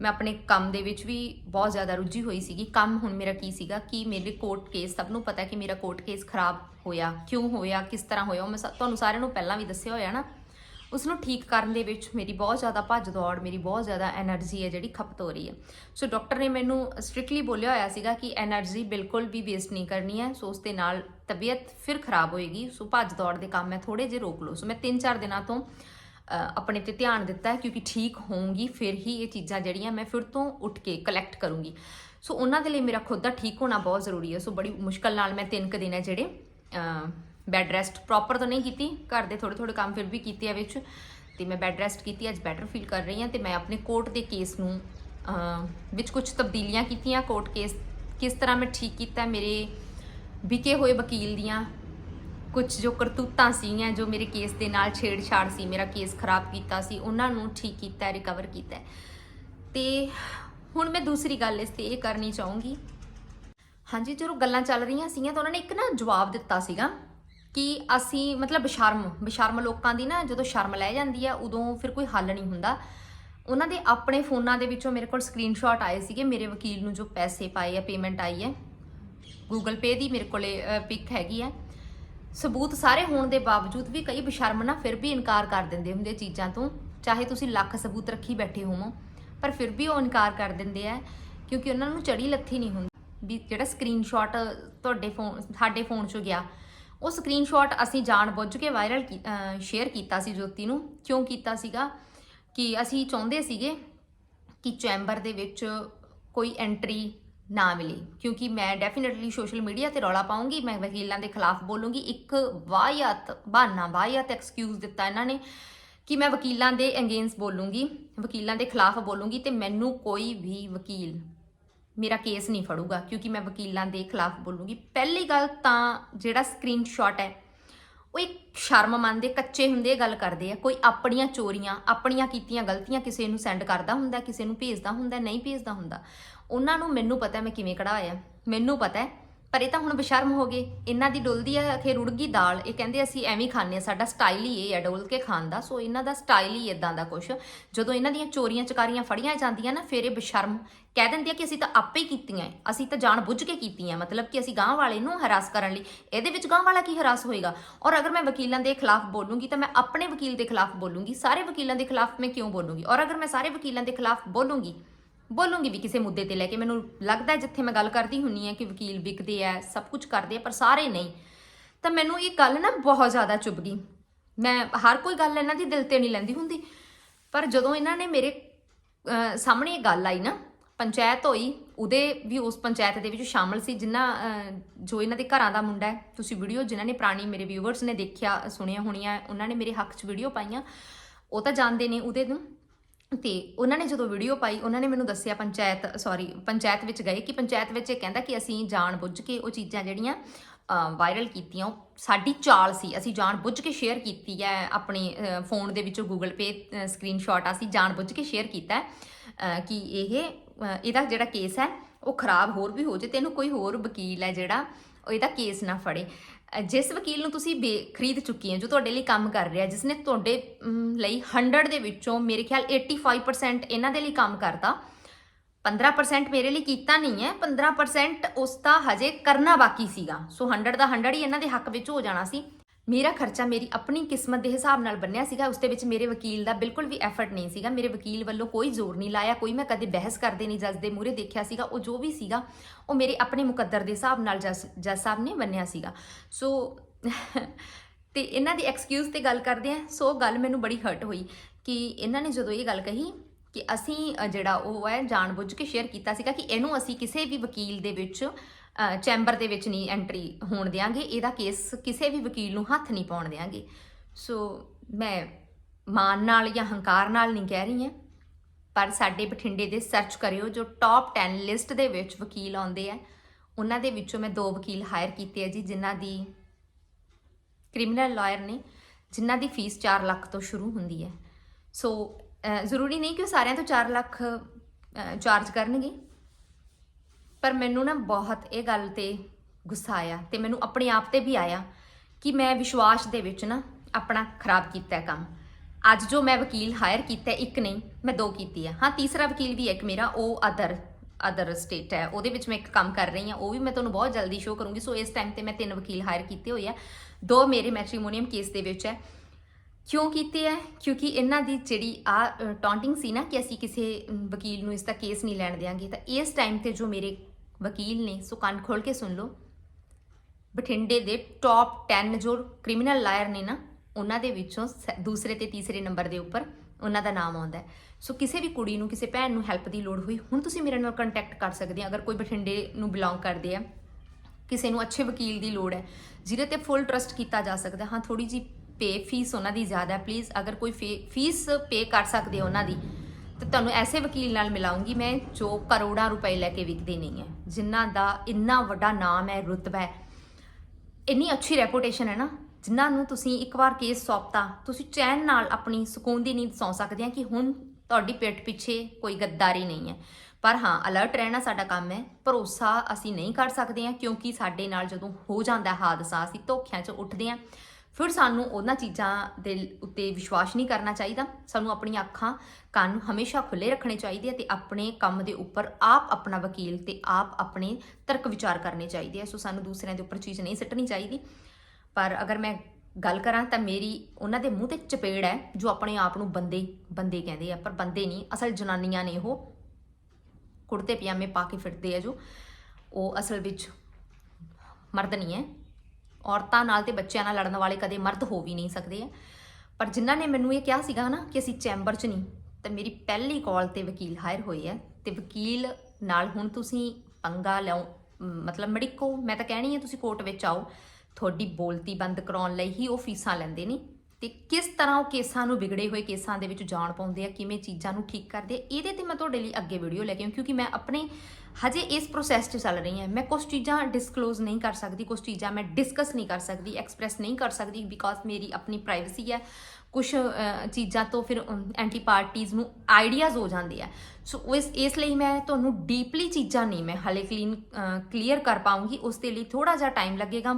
ਮੈਂ ਆਪਣੇ ਕੰਮ ਦੇ ਵਿੱਚ ਵੀ ਬਹੁਤ ਜ਼ਿਆਦਾ ਰੁੱਝੀ ਹੋਈ ਸੀਗੀ। ਕੰਮ ਹੁਣ ਮੇਰਾ ਕੀ ਸੀਗਾ ਕਿ ਮੇਰੇ ਕੋਰਟ ਕੇਸ ਸਭ ਨੂੰ ਪਤਾ ਕਿ ਮੇਰਾ ਕੋਰਟ ਕੇਸ ਖਰਾਬ ਹੋਇਆ, ਕਿਉਂ ਹੋਇਆ, ਕਿਸ ਤਰ੍ਹਾਂ ਹੋਇਆ, ਉਹ ਮੈਂ ਸਾ- ਤੁਹਾਨੂੰ ਸਾਰਿਆਂ ਨੂੰ ਪਹਿਲਾਂ ਵੀ ਦੱਸਿਆ ਹੋਇਆ ਨਾ। ਉਸ ਨੂੰ ਠੀਕ ਕਰਨ ਦੇ ਵਿੱਚ ਮੇਰੀ ਬਹੁਤ ਜ਼ਿਆਦਾ ਭੱਜ ਦੌੜ, ਮੇਰੀ ਬਹੁਤ ਜ਼ਿਆਦਾ એનર્ਜੀ ਹੈ ਜਿਹੜੀ ਖਪਤ ਹੋ ਰਹੀ ਹੈ। ਸੋ ਡਾਕਟਰ ਨੇ ਮੈਨੂੰ ਸਟ੍ਰਿਕਟਲੀ ਬੋਲਿਆ ਹੋਇਆ ਸੀਗਾ ਕਿ એનર્ਜੀ ਬਿਲਕੁਲ ਵੀ ਵੇਸਟ ਨਹੀਂ ਕਰਨੀ ਹੈ ਸੋ ਉਸ ਦੇ ਨਾਲ ਤਬੀਅਤ ਫਿਰ ਖਰਾਬ ਹੋਏਗੀ। ਸੋ ਭੱਜ ਦੌੜ ਦੇ ਕੰਮ ਮੈਂ ਥੋੜੇ ਜਿਹਾ ਰੋਕ ਲਓ। ਸੋ ਮੈਂ 3-4 ਦਿਨਾਂ ਤੋਂ ਆਪਣੇ ਤੇ ਧਿਆਨ ਦਿੱਤਾ ਹੈ ਕਿਉਂਕਿ ਠੀਕ ਹੋਊਂਗੀ, ਫਿਰ ਹੀ ਇਹ ਚੀਜ਼ਾਂ ਜਿਹੜੀਆਂ ਮੈਂ ਫਿਰ ਤੋਂ ਉੱਠ ਕੇ ਕਲੈਕਟ ਕਰੂੰਗੀ। ਸੋ ਉਹਨਾਂ ਦੇ ਲਈ ਮੇਰਾ ਖੁਦ ਦਾ ਠੀਕ ਹੋਣਾ ਬਹੁਤ ਜ਼ਰੂਰੀ ਹੈ। ਸੋ ਬੜੀ ਮੁਸ਼ਕਲ ਨਾਲ ਮੈਂ ਤਿੰਨ ਕ ਦਿਨ ਹੈ ਜਿਹੜੇ ਬੈੱਡ ਰੈਸਟ ਪ੍ਰੋਪਰ ਤਾਂ ਨਹੀਂ ਕੀਤੀ, ਘਰ ਦੇ ਥੋੜੇ ਥੋੜੇ ਕੰਮ ਫਿਰ ਵੀ ਕੀਤੇ ਆ ਵਿੱਚ। ਤੇ ਮੈਂ ਬੈੱਡ ਰੈਸਟ ਕੀਤੀ, ਅੱਜ ਬੈਟਰ ਫੀਲ ਕਰ ਰਹੀ ਹਾਂ ਤੇ ਮੈਂ ਆਪਣੇ ਕੋਰਟ ਦੇ ਕੇਸ ਨੂੰ ਵਿੱਚ ਕੁਝ ਤਬਦੀਲੀਆਂ ਕੀਤੀਆਂ। ਕੋਰਟ ਕੇਸ ਕਿਸ ਤਰ੍ਹਾਂ ਮੈਂ ਠੀਕ ਕੀਤਾ, ਮੇਰੇ ਵਿਕੇ ਹੋਏ ਵਕੀਲ ਦੀਆਂ ਕੁਝ ਜੋ ਕਰਤੂਤਾਂ ਸੀਗੀਆਂ, ਜੋ ਮੇਰੇ ਕੇਸ ਦੇ ਨਾਲ ਛੇੜਛਾੜ ਸੀ, ਮੇਰਾ ਕੇਸ ਖਰਾਬ ਕੀਤਾ ਸੀ, ਉਹਨਾਂ ਨੂੰ ਠੀਕ ਕੀਤਾ ਰਿਕਵਰ ਕੀਤਾ। ਤੇ ਹੁਣ ਮੈਂ ਦੂਸਰੀ ਗੱਲ ਇਸ ਤੇ ਇਹ ਕਰਨੀ ਚਾਹੂੰਗੀ। ਹਾਂਜੀ, ਜਦੋਂ ਗੱਲਾਂ ਚੱਲ ਰਹੀਆਂ ਸੀਗੀਆਂ ਤਾਂ ਉਹਨਾਂ ਨੇ ਇੱਕ ਨਾ ਜਵਾਬ ਦਿੱਤਾ ਸੀਗਾ। ਕਿ ਅਸੀਂ ਮਤਲਬ ਬਸ਼ਰਮ ਬਸ਼ਰਮ ਲੋਕਾਂ ਦੀ ਨਾ ਜਦੋਂ ਸ਼ਰਮ ਲੈ ਜਾਂਦੀ ਆ, ਉਦੋਂ ਫਿਰ ਕੋਈ ਹੱਲ ਨਹੀਂ ਹੁੰਦਾ। ਉਹਨਾਂ ਦੇ ਆਪਣੇ ਫੋਨਾਂ ਦੇ ਵਿੱਚੋਂ ਮੇਰੇ ਕੋਲ ਸਕਰੀਨਸ਼ਾਟ ਆਏ ਸੀਗੇ, ਮੇਰੇ ਵਕੀਲ ਨੂੰ ਜੋ ਪੈਸੇ ਪਾਏ ਆ ਪੇਮੈਂਟ ਆਈ ਹੈ ਗੂਗਲ ਪੇ ਦੀ ਮੇਰੇ ਕੋਲੇ ਪਿਕ ਹੈਗੀ ਹੈ ਸਬੂਤ ਸਾਰੇ ਹੋਣ ਦੇ ਬਾਵਜੂਦ ਵੀ ਕਈ ਬਸ਼ਰਮ ਨਾ ਫਿਰ ਵੀ ਇਨਕਾਰ ਕਰ ਦਿੰਦੇ ਹੁੰਦੇ ਚੀਜ਼ਾਂ ਤੋਂ। ਚਾਹੇ ਤੁਸੀਂ ਲੱਖ ਸਬੂਤ ਰੱਖੀ ਬੈਠੇ ਹੋਵੋ, ਪਰ ਫਿਰ ਵੀ ਉਹ ਇਨਕਾਰ ਕਰ ਦਿੰਦੇ ਆ, ਕਿਉਂਕਿ ਉਹਨਾਂ ਨੂੰ ਚੜੀ ਲੱਥੀ ਨਹੀਂ ਹੁੰਦੀ। ਵੀ ਜਿਹੜਾ ਸਕਰੀਨਸ਼ਾਟ ਤੁਹਾਡੇ ਫੋਨ ਸਾਡੇ ਫੋਨ 'ਚੋਂ ਗਿਆ ਉਹ ਸਕਰੀਨਸ਼ਾਟ ਅਸੀਂ ਜਾਣ ਬੁੱਝ ਕੇ ਵਾਇਰਲ ਸ਼ੇਅਰ ਕੀਤਾ ਸੀ ਜੋਤੀ ਨੂੰ। ਕਿਉਂ ਕੀਤਾ ਸੀਗਾ? ਕਿ ਅਸੀਂ ਚਾਹੁੰਦੇ ਸੀਗੇ ਕਿ ਚੈਂਬਰ ਦੇ ਵਿੱਚ ਕੋਈ ਐਂਟਰੀ ਨਾ ਮਿਲੇ। ਕਿਉਂਕਿ ਮੈਂ ਡੈਫੀਨਿਟਲੀ ਸੋਸ਼ਲ ਮੀਡੀਆ ਤੇ ਰੌਲਾ ਪਾਉਂਗੀ, ਮੈਂ ਵਕੀਲਾਂ ਦੇ ਖਿਲਾਫ ਬੋਲੂੰਗੀ। ਇੱਕ ਵਾਹਿਆਤ, ਬਹਾਨਾ, ਵਾਹਿਆਤ ਐਕਸਕਿਊਜ਼ ਦਿੱਤਾ ਇਹਨਾਂ ਨੇ ਕਿ ਮੈਂ ਵਕੀਲਾਂ ਦੇ ਅਗੇਂਸਟ ਬੋਲੂੰਗੀ, ਵਕੀਲਾਂ ਦੇ ਖਿਲਾਫ ਬੋਲੂੰਗੀ ਤੇ ਮੈਨੂੰ ਕੋਈ ਵੀ ਵਕੀਲ ਮੇਰਾ ਕੇਸ ਨਹੀਂ ਫੜੂਗਾ, ਕਿਉਂਕਿ ਮੈਂ ਵਕੀਲਾਂ ਦੇ ਖਿਲਾਫ ਬੋਲੂੰਗੀ। ਪਹਿਲੀ ਗੱਲ ਤਾਂ ਜਿਹੜਾ ਸਕਰੀਨਸ਼ਾਟ ਹੈ, ਉਹ ਇੱਕ ਸ਼ਰਮ ਮੰਨਦੇ ਕੱਚੇ ਹੁੰਦੇ ਗੱਲ ਕਰਦੇ ਆ। ਕੋਈ ਆਪਣੀਆਂ ਚੋਰੀਆਂ, ਆਪਣੀਆਂ ਕੀਤੀਆਂ ਗਲਤੀਆਂ ਕਿਸੇ ਨੂੰ ਸੈਂਡ ਕਰਦਾ ਹੁੰਦਾ, ਕਿਸੇ ਨੂੰ ਭੇਜਦਾ ਹੁੰਦਾ, ਨਹੀਂ ਭੇਜਦਾ ਹੁੰਦਾ। ਉਹਨਾਂ ਨੂੰ ਮੈਨੂੰ ਪਤਾ ਮੈਂ ਕਿਵੇਂ ਕਢਾਇਆ। ਮੈਨੂੰ ਪਤਾ ਹੈ ਪਰ ਇਹ ਤਾਂ ਹੁਣ ਬਸ਼ਰਮ ਹੋ ਗਏ। ਇਹਨਾਂ ਦੀ ਡੁੱਲਦੀ ਆ ਅਖੇ ਰੁੜ ਗਈ ਦਾਲ। ਇਹ ਕਹਿੰਦੇ ਅਸੀਂ ਐਵੇਂ ਖਾਂਦੇ ਆ ਸਾਡਾ ਸਟਾਈਲ ਹੀ ਇਹ ਹੈ ਡੋਲ ਕੇ ਖਾਣ ਦਾ। ਸੋ ਇਹਨਾਂ ਦਾ ਸਟਾਈਲ ਹੀ ਇਦਾਂ ਦਾ ਕੁਛ। ਜਦੋਂ ਇਹਨਾਂ ਦੀਆਂ ਚੋਰੀਆਂ ਚਕਾਰੀਆਂ ਫੜੀਆਂ ਜਾਂਦੀਆਂ ਨਾ, ਫਿਰ ਇਹ ਬਸ਼ਰਮ। ਕਹਿ ਦਿੰਦੇ ਆ ਕਿ ਅਸੀਂ ਤਾਂ ਆਪੇ ਹੀ ਕੀਤੀਆਂ ਅਸੀਂ ਤਾਂ ਜਾਣ ਬੁੱਝ ਕੇ ਕੀਤੀਆਂ ਮਤਲਬ ਕਿ ਅਸੀਂ ਗਾਂਹ ਵਾਲੇ ਨੂੰ ਹਰਾਸ ਕਰਨ ਲਈ। ਇਹਦੇ ਵਿੱਚ ਗਾਂਹ ਵਾਲਾ ਕੀ ਹਰਾਸ ਹੋਏਗਾ? ਔਰ ਅਗਰ ਮੈਂ ਵਕੀਲਾਂ ਦੇ ਖਿਲਾਫ ਬੋਲੂੰਗੀ, ਤਾਂ ਮੈਂ ਆਪਣੇ ਵਕੀਲ ਦੇ ਖਿਲਾਫ ਬੋਲੂੰਗੀ। ਸਾਰੇ ਵਕੀਲਾਂ ਦੇ ਖਿਲਾਫ ਮੈਂ ਕਿਉਂ ਬੋਲੂੰਗੀ? ਔਰ ਅਗਰ ਮੈਂ ਸਾਰੇ ਵਕੀਲਾਂ ਦੇ ਖਿਲਾਫ ਬੋਲੂੰਗੀ ਬੋਲੂੰਗੀ ਵੀ ਕਿਸੇ ਮੁੱਦੇ ਤੇ ਲੈ ਕੇ। ਮੈਨੂੰ ਲੱਗਦਾ ਹੈ ਜਿੱਥੇ ਮੈਂ ਗੱਲ ਕਰਦੀ ਹੁੰਨੀ ਆ ਕਿ ਵਕੀਲ ਵਿਕਦੇ ਆ, ਸਭ ਕੁਝ ਕਰਦੇ ਆ, ਪਰ ਸਾਰੇ ਨਹੀਂ। ਤਾਂ ਮੈਨੂੰ ਇਹ ਗੱਲ ਨਾ ਬਹੁਤ ਜ਼ਿਆਦਾ ਚੁੱਭ ਗਈ। ਮੈਂ ਹਰ ਕੋਈ ਗੱਲ ਇਹਨਾਂ ਦੀ ਦਿਲ ਤੇ ਨਹੀਂ ਲੈਂਦੀ ਹੁੰਦੀ। ਪਰ ਜਦੋਂ ਇਹਨਾਂ ਨੇ ਮੇਰੇ ਸਾਹਮਣੇ ਇਹ ਗੱਲ ਆਈ ਨਾ, ਪੰਚਾਇਤ ਹੋਈ, ਉਹਦੇ ਵੀ ਉਸ ਪੰਚਾਇਤ ਦੇ ਵਿੱਚ ਸ਼ਾਮਲ ਸੀ ਜਿਨ੍ਹਾਂ ਜੋ ਇਹਨਾਂ ਦੇ ਘਰਾਂ ਦਾ ਮੁੰਡਾ ਹੈ। ਤੁਸੀਂ ਵੀਡੀਓ ਜਿਨ੍ਹਾਂ ਨੇ ਪੁਰਾਣੀ ਮੇਰੇ ਵਿਊਵਰਸ ਨੇ ਦੇਖਿਆ, ਸੁਣਿਆ ਹੋਣੀਆਂ, ਉਹਨਾਂ ਨੇ ਮੇਰੇ ਹੱਕ 'ਚ ਵੀਡੀਓ ਪਾਈਆਂ। ਉਹ ਤਾਂ ਜਾਣਦੇ ਨੇ ਉਹਦੇ ਨੂੰ। ਤੇ ਉਹਨਾਂ ਨੇ ਜਦੋਂ ਵੀਡੀਓ ਪਾਈ, ਉਹਨਾਂ ਨੇ ਮੈਨੂੰ ਦੱਸਿਆ ਪੰਚਾਇਤ ਸੌਰੀ ਪੰਚਾਇਤ ਵਿੱਚ ਗਏ ਕਿ ਪੰਚਾਇਤ ਵਿੱਚ ਇਹ ਕਹਿੰਦਾ ਕਿ ਅਸੀਂ ਜਾਣ ਬੁੱਝ ਕੇ ਉਹ ਚੀਜ਼ਾਂ ਜਿਹੜੀਆਂ ਵਾਇਰਲ ਕੀਤੀਆਂ, ਉਹ ਸਾਡੀ ਚਾਲ ਸੀ। ਅਸੀਂ ਜਾਣ ਬੁੱਝ ਕੇ ਸ਼ੇਅਰ ਕੀਤੀ ਹੈ, ਆਪਣੇ ਫੋਨ ਦੇ ਵਿੱਚੋਂ ਗੂਗਲ ਪੇ ਸਕਰੀਨਸ਼ਾਟ ਅਸੀਂ ਜਾਣ ਬੁੱਝ ਕੇ ਸ਼ੇਅਰ ਕੀਤਾ ਕਿ ਇਹ ਇਹਦਾ ਜਿਹੜਾ ਕੇਸ ਹੈ, ਉਹ ਖਰਾਬ ਹੋਰ ਵੀ ਹੋ ਜੇ ਤੇ ਇਹਨੂੰ ਕੋਈ ਹੋਰ ਵਕੀਲ ਹੈ ਜਿਹੜਾ, ਉਹ ਇਹਦਾ ਕੇਸ ਨਾ ਫੜੇ। ਜਿਸ ਵਕੀਲ ਨੂੰ ਤੁਸੀਂ ਬੇ- ਖਰੀਦ ਚੁੱਕੀ ਹੈ, ਜੋ ਤੁਹਾਡੇ ਲਈ ਕੰਮ ਕਰ ਰਿਹਾ ਜਿਸ ਨੇ ਤੁਹਾਡੇ ਲਈ 100 ਦੇ ਵਿੱਚੋਂ ਮੇਰੇ ਖਿਆਲ 85% ਇਹਨਾਂ ਦੇ ਲਈ ਕੰਮ ਕਰਤਾ 15% ਮੇਰੇ ਲਈ ਕੀਤਾ ਨਹੀਂ ਹੈ 15% ਉਸ ਦਾ ਹਜੇ ਕਰਨਾ ਬਾਕੀ ਸੀਗਾ। ਸੋ 100 ਦਾ 100 ਹੀ ਇਹਨਾਂ ਦੇ ਹੱਕ ਵਿੱਚ ਹੋ ਜਾਣਾ ਸੀ। ਮੇਰਾ ਖਰਚਾ ਮੇਰੀ ਆਪਣੀ ਕਿਸਮਤ ਦੇ ਹਿਸਾਬ ਨਾਲ ਬੰਨਿਆ ਸੀਗਾ, ਉਸ ਦੇ ਵਿੱਚ ਮੇਰੇ ਵਕੀਲ ਦਾ ਬਿਲਕੁਲ ਵੀ ਐਫਰਟ ਨਹੀਂ ਸੀਗਾ। ਮੇਰੇ ਵਕੀਲ ਵੱਲੋਂ ਕੋਈ ਜ਼ੋਰ ਨਹੀਂ ਲਾਇਆ, ਕੋਈ ਮੈਂ ਕਦੇ ਬਹਿਸ ਕਰਦੇ ਨਹੀਂ, ਜੱਜ ਦੇ ਮੂਹਰੇ ਦੇਖਿਆ ਸੀਗਾ, ਉਹ ਜੋ ਵੀ ਸੀਗਾ, ਉਹ ਮੇਰੇ ਆਪਣੇ ਮੁਕੱਦਰ ਦੇ ਹਿਸਾਬ ਨਾਲ ਜੱਜ ਜੱਜ ਸਾਹਿਬ ਨੇ ਬੰਨਿਆ ਸੀਗਾ। ਸੋ, ਤੇ ਇਹਨਾਂ ਦੀ ਐਕਸਕਿਊਜ਼ ਤੇ ਗੱਲ ਕਰਦੇ ਆ ਸੋ, ਗੱਲ ਮੈਨੂੰ ਬੜੀ ਹਰਟ ਹੋਈ ਕਿ ਇਹਨਾਂ ਨੇ ਜਦੋਂ ਇਹ ਗੱਲ ਕਹੀ ਕਿ ਅਸੀਂ ਜਿਹੜਾ ਉਹ ਹੈ, ਜਾਣਬੁੱਝ ਕੇ ਸ਼ੇਅਰ ਕੀਤਾ ਸੀਗਾ ਕਿ ਇਹਨੂੰ ਅਸੀਂ ਕਿਸੇ ਵੀ ਵਕੀਲ ਦੇ ਵਿੱਚ ਚੈਂਬਰ ਦੇ ਵਿੱਚ ਨਹੀਂ ਐਂਟਰੀ ਹੋਣ ਦੇਾਂਗੇ ਇਹਦਾ ਕੇਸ ਕਿਸੇ ਵੀ ਵਕੀਲ ਨੂੰ ਹੱਥ ਨਹੀਂ ਪਾਉਣ ਦੇਾਂਗੇ ਸੋ ਮੈਂ ਮਾਨ ਨਾਲ ਜਾਂ ਹੰਕਾਰ ਨਾਲ ਨਹੀਂ ਕਹਿ ਰਹੀ ਹਾਂ, ਪਰ ਸਾਡੇ ਬਠਿੰਡੇ ਦੇ ਸਰਚ ਕਰਿਓ, ਜੋ ਟਾਪ 10 ਲਿਸਟ ਦੇ ਵਿੱਚ ਵਕੀਲ ਆਉਂਦੇ ਆ। ਉਹਨਾਂ ਦੇ ਵਿੱਚੋਂ ਮੈਂ ਦੋ ਵਕੀਲ ਹਾਇਰ ਕੀਤੇ ਆ ਜੀ, ਜਿਨ੍ਹਾਂ ਦੀ ਕ੍ਰਿਮੀਨਲ ਲਾਇਰ ਨੇ, ਜਿਨ੍ਹਾਂ ਦੀ ਫੀਸ 4 ਲੱਖ ਤੋਂ ਸ਼ੁਰੂ ਹੁੰਦੀ ਹੈ। ਸੋ ਜ਼ਰੂਰੀ ਨਹੀਂ ਕਿ ਉਹ ਸਾਰਿਆਂ ਤੋਂ 4 ਲੱਖ ਚਾਰਜ ਕਰਨਗੇ। ਪਰ ਮੈਨੂੰ ਨਾ ਬਹੁਤ ਇਹ ਗੱਲ ਤੇ ਗੁੱਸਾ ਆਇਆ ਤੇ ਮੈਨੂੰ ਆਪਣੇ ਆਪ ਤੇ ਵੀ ਆਇਆ ਕਿ ਮੈਂ ਵਿਸ਼ਵਾਸ ਦੇ ਵਿੱਚ ਨਾ ਆਪਣਾ ਖਰਾਬ ਕੀਤਾ ਕੰਮ। ਅੱਜ ਜੋ ਮੈਂ ਵਕੀਲ ਹਾਇਰ ਕੀਤਾ, ਇੱਕ ਨਹੀਂ, ਮੈਂ ਦੋ ਕੀਤੀ ਆ। ਹਾਂ, ਤੀਸਰਾ ਵਕੀਲ ਵੀ ਹੈ ਇੱਕ ਮੇਰਾ, ਉਹ ਅਦਰ ਅਦਰ ਸਟੇਟ ਹੈ। ਉਹਦੇ ਵਿੱਚ ਮੈਂ ਇੱਕ ਕੰਮ ਕਰ ਰਹੀ ਹਾਂ, ਉਹ ਵੀ ਮੈਂ ਤੁਹਾਨੂੰ ਬਹੁਤ ਜਲਦੀ ਸ਼ੋਅ ਕਰੂੰਗੀ। ਸੋ ਇਸ ਟਾਈਮ ਤੇ ਮੈਂ ਤਿੰਨ ਵਕੀਲ ਹਾਇਰ ਕੀਤੇ ਹੋਏ ਆ। ਦੋ ਮੇਰੇ ਮੈਟ੍ਰੀਮੋਨੀਅਮ ਕੇਸ ਦੇ ਵਿੱਚ ਹੈ। ਕਿਉਂ ਕੀਤੇ ਹੈ ਕਿਉਂਕਿ ਇਹਨਾਂ ਦੀ ਜਿਹੜੀ ਆ ਟੌਂਟਿੰਗ ਸੀ ਨਾ ਕਿ ਅਸੀਂ ਕਿਸੇ ਵਕੀਲ ਨੂੰ ਇਸ ਦਾ ਕੇਸ ਨਹੀਂ ਲੈਣ ਦੇਾਂਗੇ ਤਾਂ ਇਸ ਟਾਈਮ ਤੇ ਜੋ ਮੇਰੇ ਵਕੀਲ ਨੇ ਸੋ ਕੰਨ ਖੋਲ ਕੇ ਸੁਣ ਲਓ। ਬਠਿੰਡੇ ਦੇ ਟੌਪ 10 ਜੋ ਕ੍ਰਿਮੀਨਲ ਲਾਇਰ ਨੇ ਨਾ, ਉਹਨਾਂ ਦੇ ਵਿੱਚੋਂ ਸ- ਦੂਸਰੇ ਤੇ ਤੀਸਰੇ ਨੰਬਰ ਦੇ ਉੱਪਰ ਉਹਨਾਂ ਦਾ ਨਾਮ ਆਉਂਦਾ ਹੈ। ਸੋ ਕਿਸੇ ਵੀ ਕੁੜੀ ਨੂੰ, ਕਿਸੇ ਭੈਣ ਨੂੰ ਹੈਲਪ ਦੀ ਲੋੜ ਹੋਈ, ਹੁਣ ਤੁਸੀਂ ਮੇਰੇ ਨਾਲ ਕੰਟੈਕਟ ਕਰ ਸਕਦੇ ਆ ਅਗਰ ਕੋਈ ਬਠਿੰਡੇ ਨੂੰ ਬਿਲੋਂਗ ਕਰਦੇ ਆ, ਕਿਸੇ ਨੂੰ ਅੱਛੇ ਵਕੀਲ ਦੀ ਲੋੜ ਹੈ, ਜਿਹਦੇ ਤੇ ਫੁੱਲ ਟਰਸਟ ਕੀਤਾ ਜਾ ਸਕਦਾ ਹਾਂ। ਥੋੜੀ ਜੀ ਪੇ ਫੀਸ ਉਹਨਾਂ ਦੀ ਜ਼ਿਆਦਾ ਪਲੀਜ਼ ਅਗਰ ਕੋਈ ਫੀਸ ਪੇ ਕਰ ਸਕਦੇ ਹੋ ਉਹਨਾਂ ਦੀ ਤੇ ਤੁਹਾਨੂੰ ਐਸੇ ਵਕੀਲ ਨਾਲ ਮਿਲਾਉਂਗੀ, ਮੈਂ ਜੋ ਕਰੋੜਾਂ ਰੁਪਏ ਲੈ ਕੇ ਵਿਕਦੇ ਨਹੀਂ ਹੈ। ਜਿਨ੍ਹਾਂ ਦਾ ਇੰਨਾ ਵੱਡਾ ਨਾਮ ਹੈ, ਰੁਤਬਾ ਹੈ। ਇੰਨੀ ਅੱਛੀ ਰੈਪੂਟੇਸ਼ਨ ਹੈ ਨਾ, ਜਿਨ੍ਹਾਂ ਨੂੰ ਤੁਸੀਂ ਇੱਕ ਵਾਰ ਕੇਸ ਸੌਂਪਤਾ, ਤੁਸੀਂ ਚੈਨ ਨਾਲ ਆਪਣੀ ਸਕੂਨ ਦੀ ਨੀਂਦ ਸੌਂ ਸਕਦੇ ਆ ਕਿ ਹੁਣ ਤੁਹਾਡੀ ਪਿੱਠ ਪਿੱਛੇ ਕੋਈ ਗੱਦਾਰੀ ਨਹੀਂ ਹੈ। ਪਰ ਹਾਂ ਅਲਰਟ ਰਹਿਣਾ ਸਾਡਾ ਕੰਮ ਹੈ। ਭਰੋਸਾ ਅਸੀਂ ਨਹੀਂ ਕਰ ਸਕਦੇ ਹਾਂ ਕਿਉਂਕਿ ਸਾਡੇ ਨਾਲ ਜਦੋਂ ਹੋ ਜਾਂਦਾ ਹਾਦਸਾ, ਅਸੀਂ ਧੋਖਿਆਂ 'ਚ ਉੱਠਦੇ ਹਾਂ ਫਿਰ ਸਾਨੂੰ ਉਹਨਾਂ ਚੀਜ਼ਾਂ ਦੇ ਉੱਤੇ ਵਿਸ਼ਵਾਸ ਨਹੀਂ ਕਰਨਾ ਚਾਹੀਦਾ। ਸਾਨੂੰ ਆਪਣੀਆਂ ਅੱਖਾਂ, ਕੰਨ ਹਮੇਸ਼ਾ ਖੁੱਲੇ ਰੱਖਣੇ ਚਾਹੀਦੇ ਆ ਤੇ ਆਪਣੇ ਕੰਮ ਦੇ ਉੱਪਰ ਆਪ ਆਪਣਾ ਵਕੀਲ ਤੇ ਆਪ ਆਪਣੇ ਤਰਕ ਵਿਚਾਰ ਕਰਨੇ ਚਾਹੀਦੇ ਆ। ਸੋ ਸਾਨੂੰ ਦੂਸਰਿਆਂ ਦੇ ਉੱਪਰ ਚੀਜ਼ ਨਹੀਂ ਸਿੱਟਣੀ ਚਾਹੀਦੀ। ਪਰ ਅਗਰ ਮੈਂ ਗੱਲ ਕਰਾਂ ਤਾਂ ਮੇਰੀ ਉਹਨਾਂ ਦੇ ਮੂੰਹ ਤੇ ਚਪੇੜ ਹੈ, ਜੋ ਆਪਣੇ ਆਪ ਨੂੰ ਬੰਦੇ ਬੰਦੇ ਕਹਿੰਦੇ ਆ, ਪਰ ਬੰਦੇ ਨਹੀਂ, ਅਸਲ ਜਨਾਨੀਆਂ ਨੇ ਉਹ ਕੁੜਤੇ ਪਜਾਮੇ ਪਾ ਕੇ ਫਿਰਦੇ ਆ ਜੋ। ਉਹ ਅਸਲ ਵਿੱਚ ਮਰਦ ਨਹੀਂ ਹੈ। ਔਰਤਾਂ ਨਾਲ ਤੇ ਬੱਚਿਆਂ ਨਾਲ ਲੜਨ ਵਾਲੇ ਕਦੇ ਮਰਦ ਹੋ ਵੀ ਨਹੀਂ ਸਕਦੇ ਆ। ਪਰ ਜਿਨ੍ਹਾਂ ਨੇ ਮੈਨੂੰ ਇਹ ਕਿਹਾ ਸੀਗਾ ਨਾ ਕਿ ਅਸੀਂ ਚੈਂਬਰ 'ਚ ਨਹੀਂ, ਤਾਂ ਮੇਰੀ ਪਹਿਲੀ ਕਾਲ ਤੇ ਵਕੀਲ ਹਾਇਰ ਹੋਏ ਆ, ਤੇ ਵਕੀਲ ਨਾਲ ਹੁਣ ਤੁਸੀਂ ਪੰਗਾ ਲਿਆਓ ਮਤਲਬ ਮੜਿਕੋ, ਮੈਂ ਤਾਂ ਕਹਿਣੀ ਹੈ ਤੁਸੀਂ ਕੋਰਟ ਵਿੱਚ ਆਓ, ਤੁਹਾਡੀ ਬੋਲਤੀ ਬੰਦ ਕਰਾਉਣ ਲਈ ਹੀ ਉਹ ਫੀਸਾਂ ਲੈਂਦੇ ਨੇ, ਤੇ ਕਿਸ ਤਰ੍ਹਾਂ ਉਹ ਕੇਸਾਂ ਨੂੰ ਵਿਗੜੇ ਹੋਏ ਕੇਸਾਂ ਦੇ ਵਿੱਚ ਜਾਣ ਪਾਉਂਦੇ ਆ, ਕਿਵੇਂ ਚੀਜ਼ਾਂ ਨੂੰ ਠੀਕ ਕਰਦੇ ਇਹਦੇ ਤੇ ਮੈਂ ਤੁਹਾਡੇ ਲਈ ਅੱਗੇ ਵੀਡੀਓ ਲੈ ਕੇ ਆਉਂ ਕਿਉਂਕਿ ਮੈਂ ਆਪਣੇ ਹਜੇ ਇਸ ਪ੍ਰੋਸੈਸ 'ਚ ਚੱਲ ਰਹੀ ਹਾਂ। ਮੈਂ ਕੁਝ ਚੀਜ਼ਾਂ ਡਿਸਕਲੋਜ਼ ਨਹੀਂ ਕਰ ਸਕਦੀ ਕੁਝ ਚੀਜ਼ਾਂ ਮੈਂ ਡਿਸਕਸ ਨਹੀਂ ਕਰ ਸਕਦੀ ਐਕਸਪ੍ਰੈਸ ਨਹੀਂ ਕਰ ਸਕਦੀ ਬਿਕੋਜ਼ ਮੇਰੀ ਆਪਣੀ ਪ੍ਰਾਈਵੇਸੀ ਹੈ। ਕੁਝ ਚੀਜ਼ਾਂ ਤੋਂ ਫਿਰ ਐਂਟੀ ਪਾਰਟੀਆਂ ਨੂੰ ਆਈਡੀਆਜ਼ ਹੋ ਜਾਂਦੇ ਆ। ਸੋ ਇਸ ਇਸ ਲਈ ਮੈਂ ਤੁਹਾਨੂੰ ਡੀਪਲੀ ਚੀਜ਼ਾਂ ਨਹੀਂ ਮੈਂ ਹਲੇ ਕਲੀਨ ਕਲੀਅਰ ਕਰ ਪਾਉਂਗੀ। ਉਸ ਦੇ ਲਈ ਥੋੜਾ ਜਿਹਾ ਟਾਈਮ ਲੱਗੇਗਾ।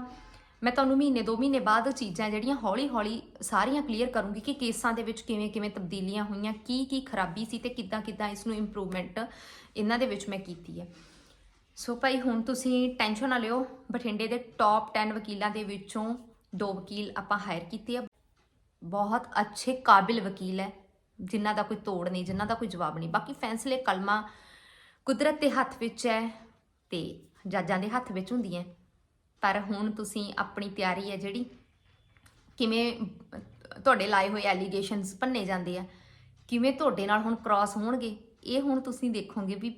ਮੈਂ ਤੁਹਾਨੂੰ ਮਹੀਨੇ, ਦੋ ਮਹੀਨੇ ਬਾਅਦ ਚੀਜ਼ਾਂ ਜਿਹੜੀਆਂ ਹੌਲੀ-ਹੌਲੀ ਸਾਰੀਆਂ ਕਲੀਅਰ ਕਰੂੰਗੀ ਕਿ ਕੇਸਾਂ ਦੇ ਵਿੱਚ ਕਿਵੇਂ-ਕਿਵੇਂ ਤਬਦੀਲੀਆਂ ਹੋਈਆਂ, ਕੀ ਕੀ ਖਰਾਬੀ ਸੀ ਤੇ ਕਿੱਦਾਂ-ਕਿੱਦਾਂ ਇਸ ਨੂੰ ਇੰਪਰੂਵਮੈਂਟ ਇਹਨਾਂ ਦੇ ਵਿੱਚ ਮੈਂ ਕੀਤੀ ਹੈ। ਸੋ ਭਾਈ, ਹੁਣ ਤੁਸੀਂ ਟੈਨਸ਼ਨ ਨਾ ਲਿਓ। ਬਠਿੰਡੇ ਦੇ ਟੌਪ 10 ਵਕੀਲਾਂ ਦੇ ਵਿੱਚੋਂ ਦੋ ਵਕੀਲ ਆਪਾਂ ਹਾਇਰ ਕੀਤੇ ਆ। ਬਹੁਤ ਅੱਛੇ ਕਾਬਿਲ ਵਕੀਲ ਹੈ, ਜਿਨ੍ਹਾਂ ਦਾ ਕੋਈ ਤੋੜ ਨਹੀਂ, ਜਿਨ੍ਹਾਂ ਦਾ ਕੋਈ ਜਵਾਬ ਨਹੀਂ। ਬਾਕੀ ਫੈਸਲੇ ਕਲਮਾ ਕੁਦਰਤ ਦੇ ਹੱਥ ਵਿੱਚ ਹੈ ਤੇ ਜੱਜਾਂ ਦੇ ਹੱਥ ਵਿੱਚ ਹੁੰਦੀਆਂ। ਪਰ ਹੁਣ ਤੁਸੀਂ ਆਪਣੀ ਤਿਆਰੀ ਹੈ ਜਿਹੜੀ, ਕਿਵੇਂ ਤੁਹਾਡੇ ਲਾਏ ਹੋਏ ਐਲੀਗੇਸ਼ਨਸ ਭੰਨੇ ਜਾਂਦੇ ਆ, ਕਿਵੇਂ ਤੁਹਾਡੇ ਨਾਲ ਹੁਣ ਕ੍ਰਾਸ ਹੋਣਗੇ, ਇਹ ਹੁਣ ਤੁਸੀਂ ਦੇਖੋਗੇ ਵੀ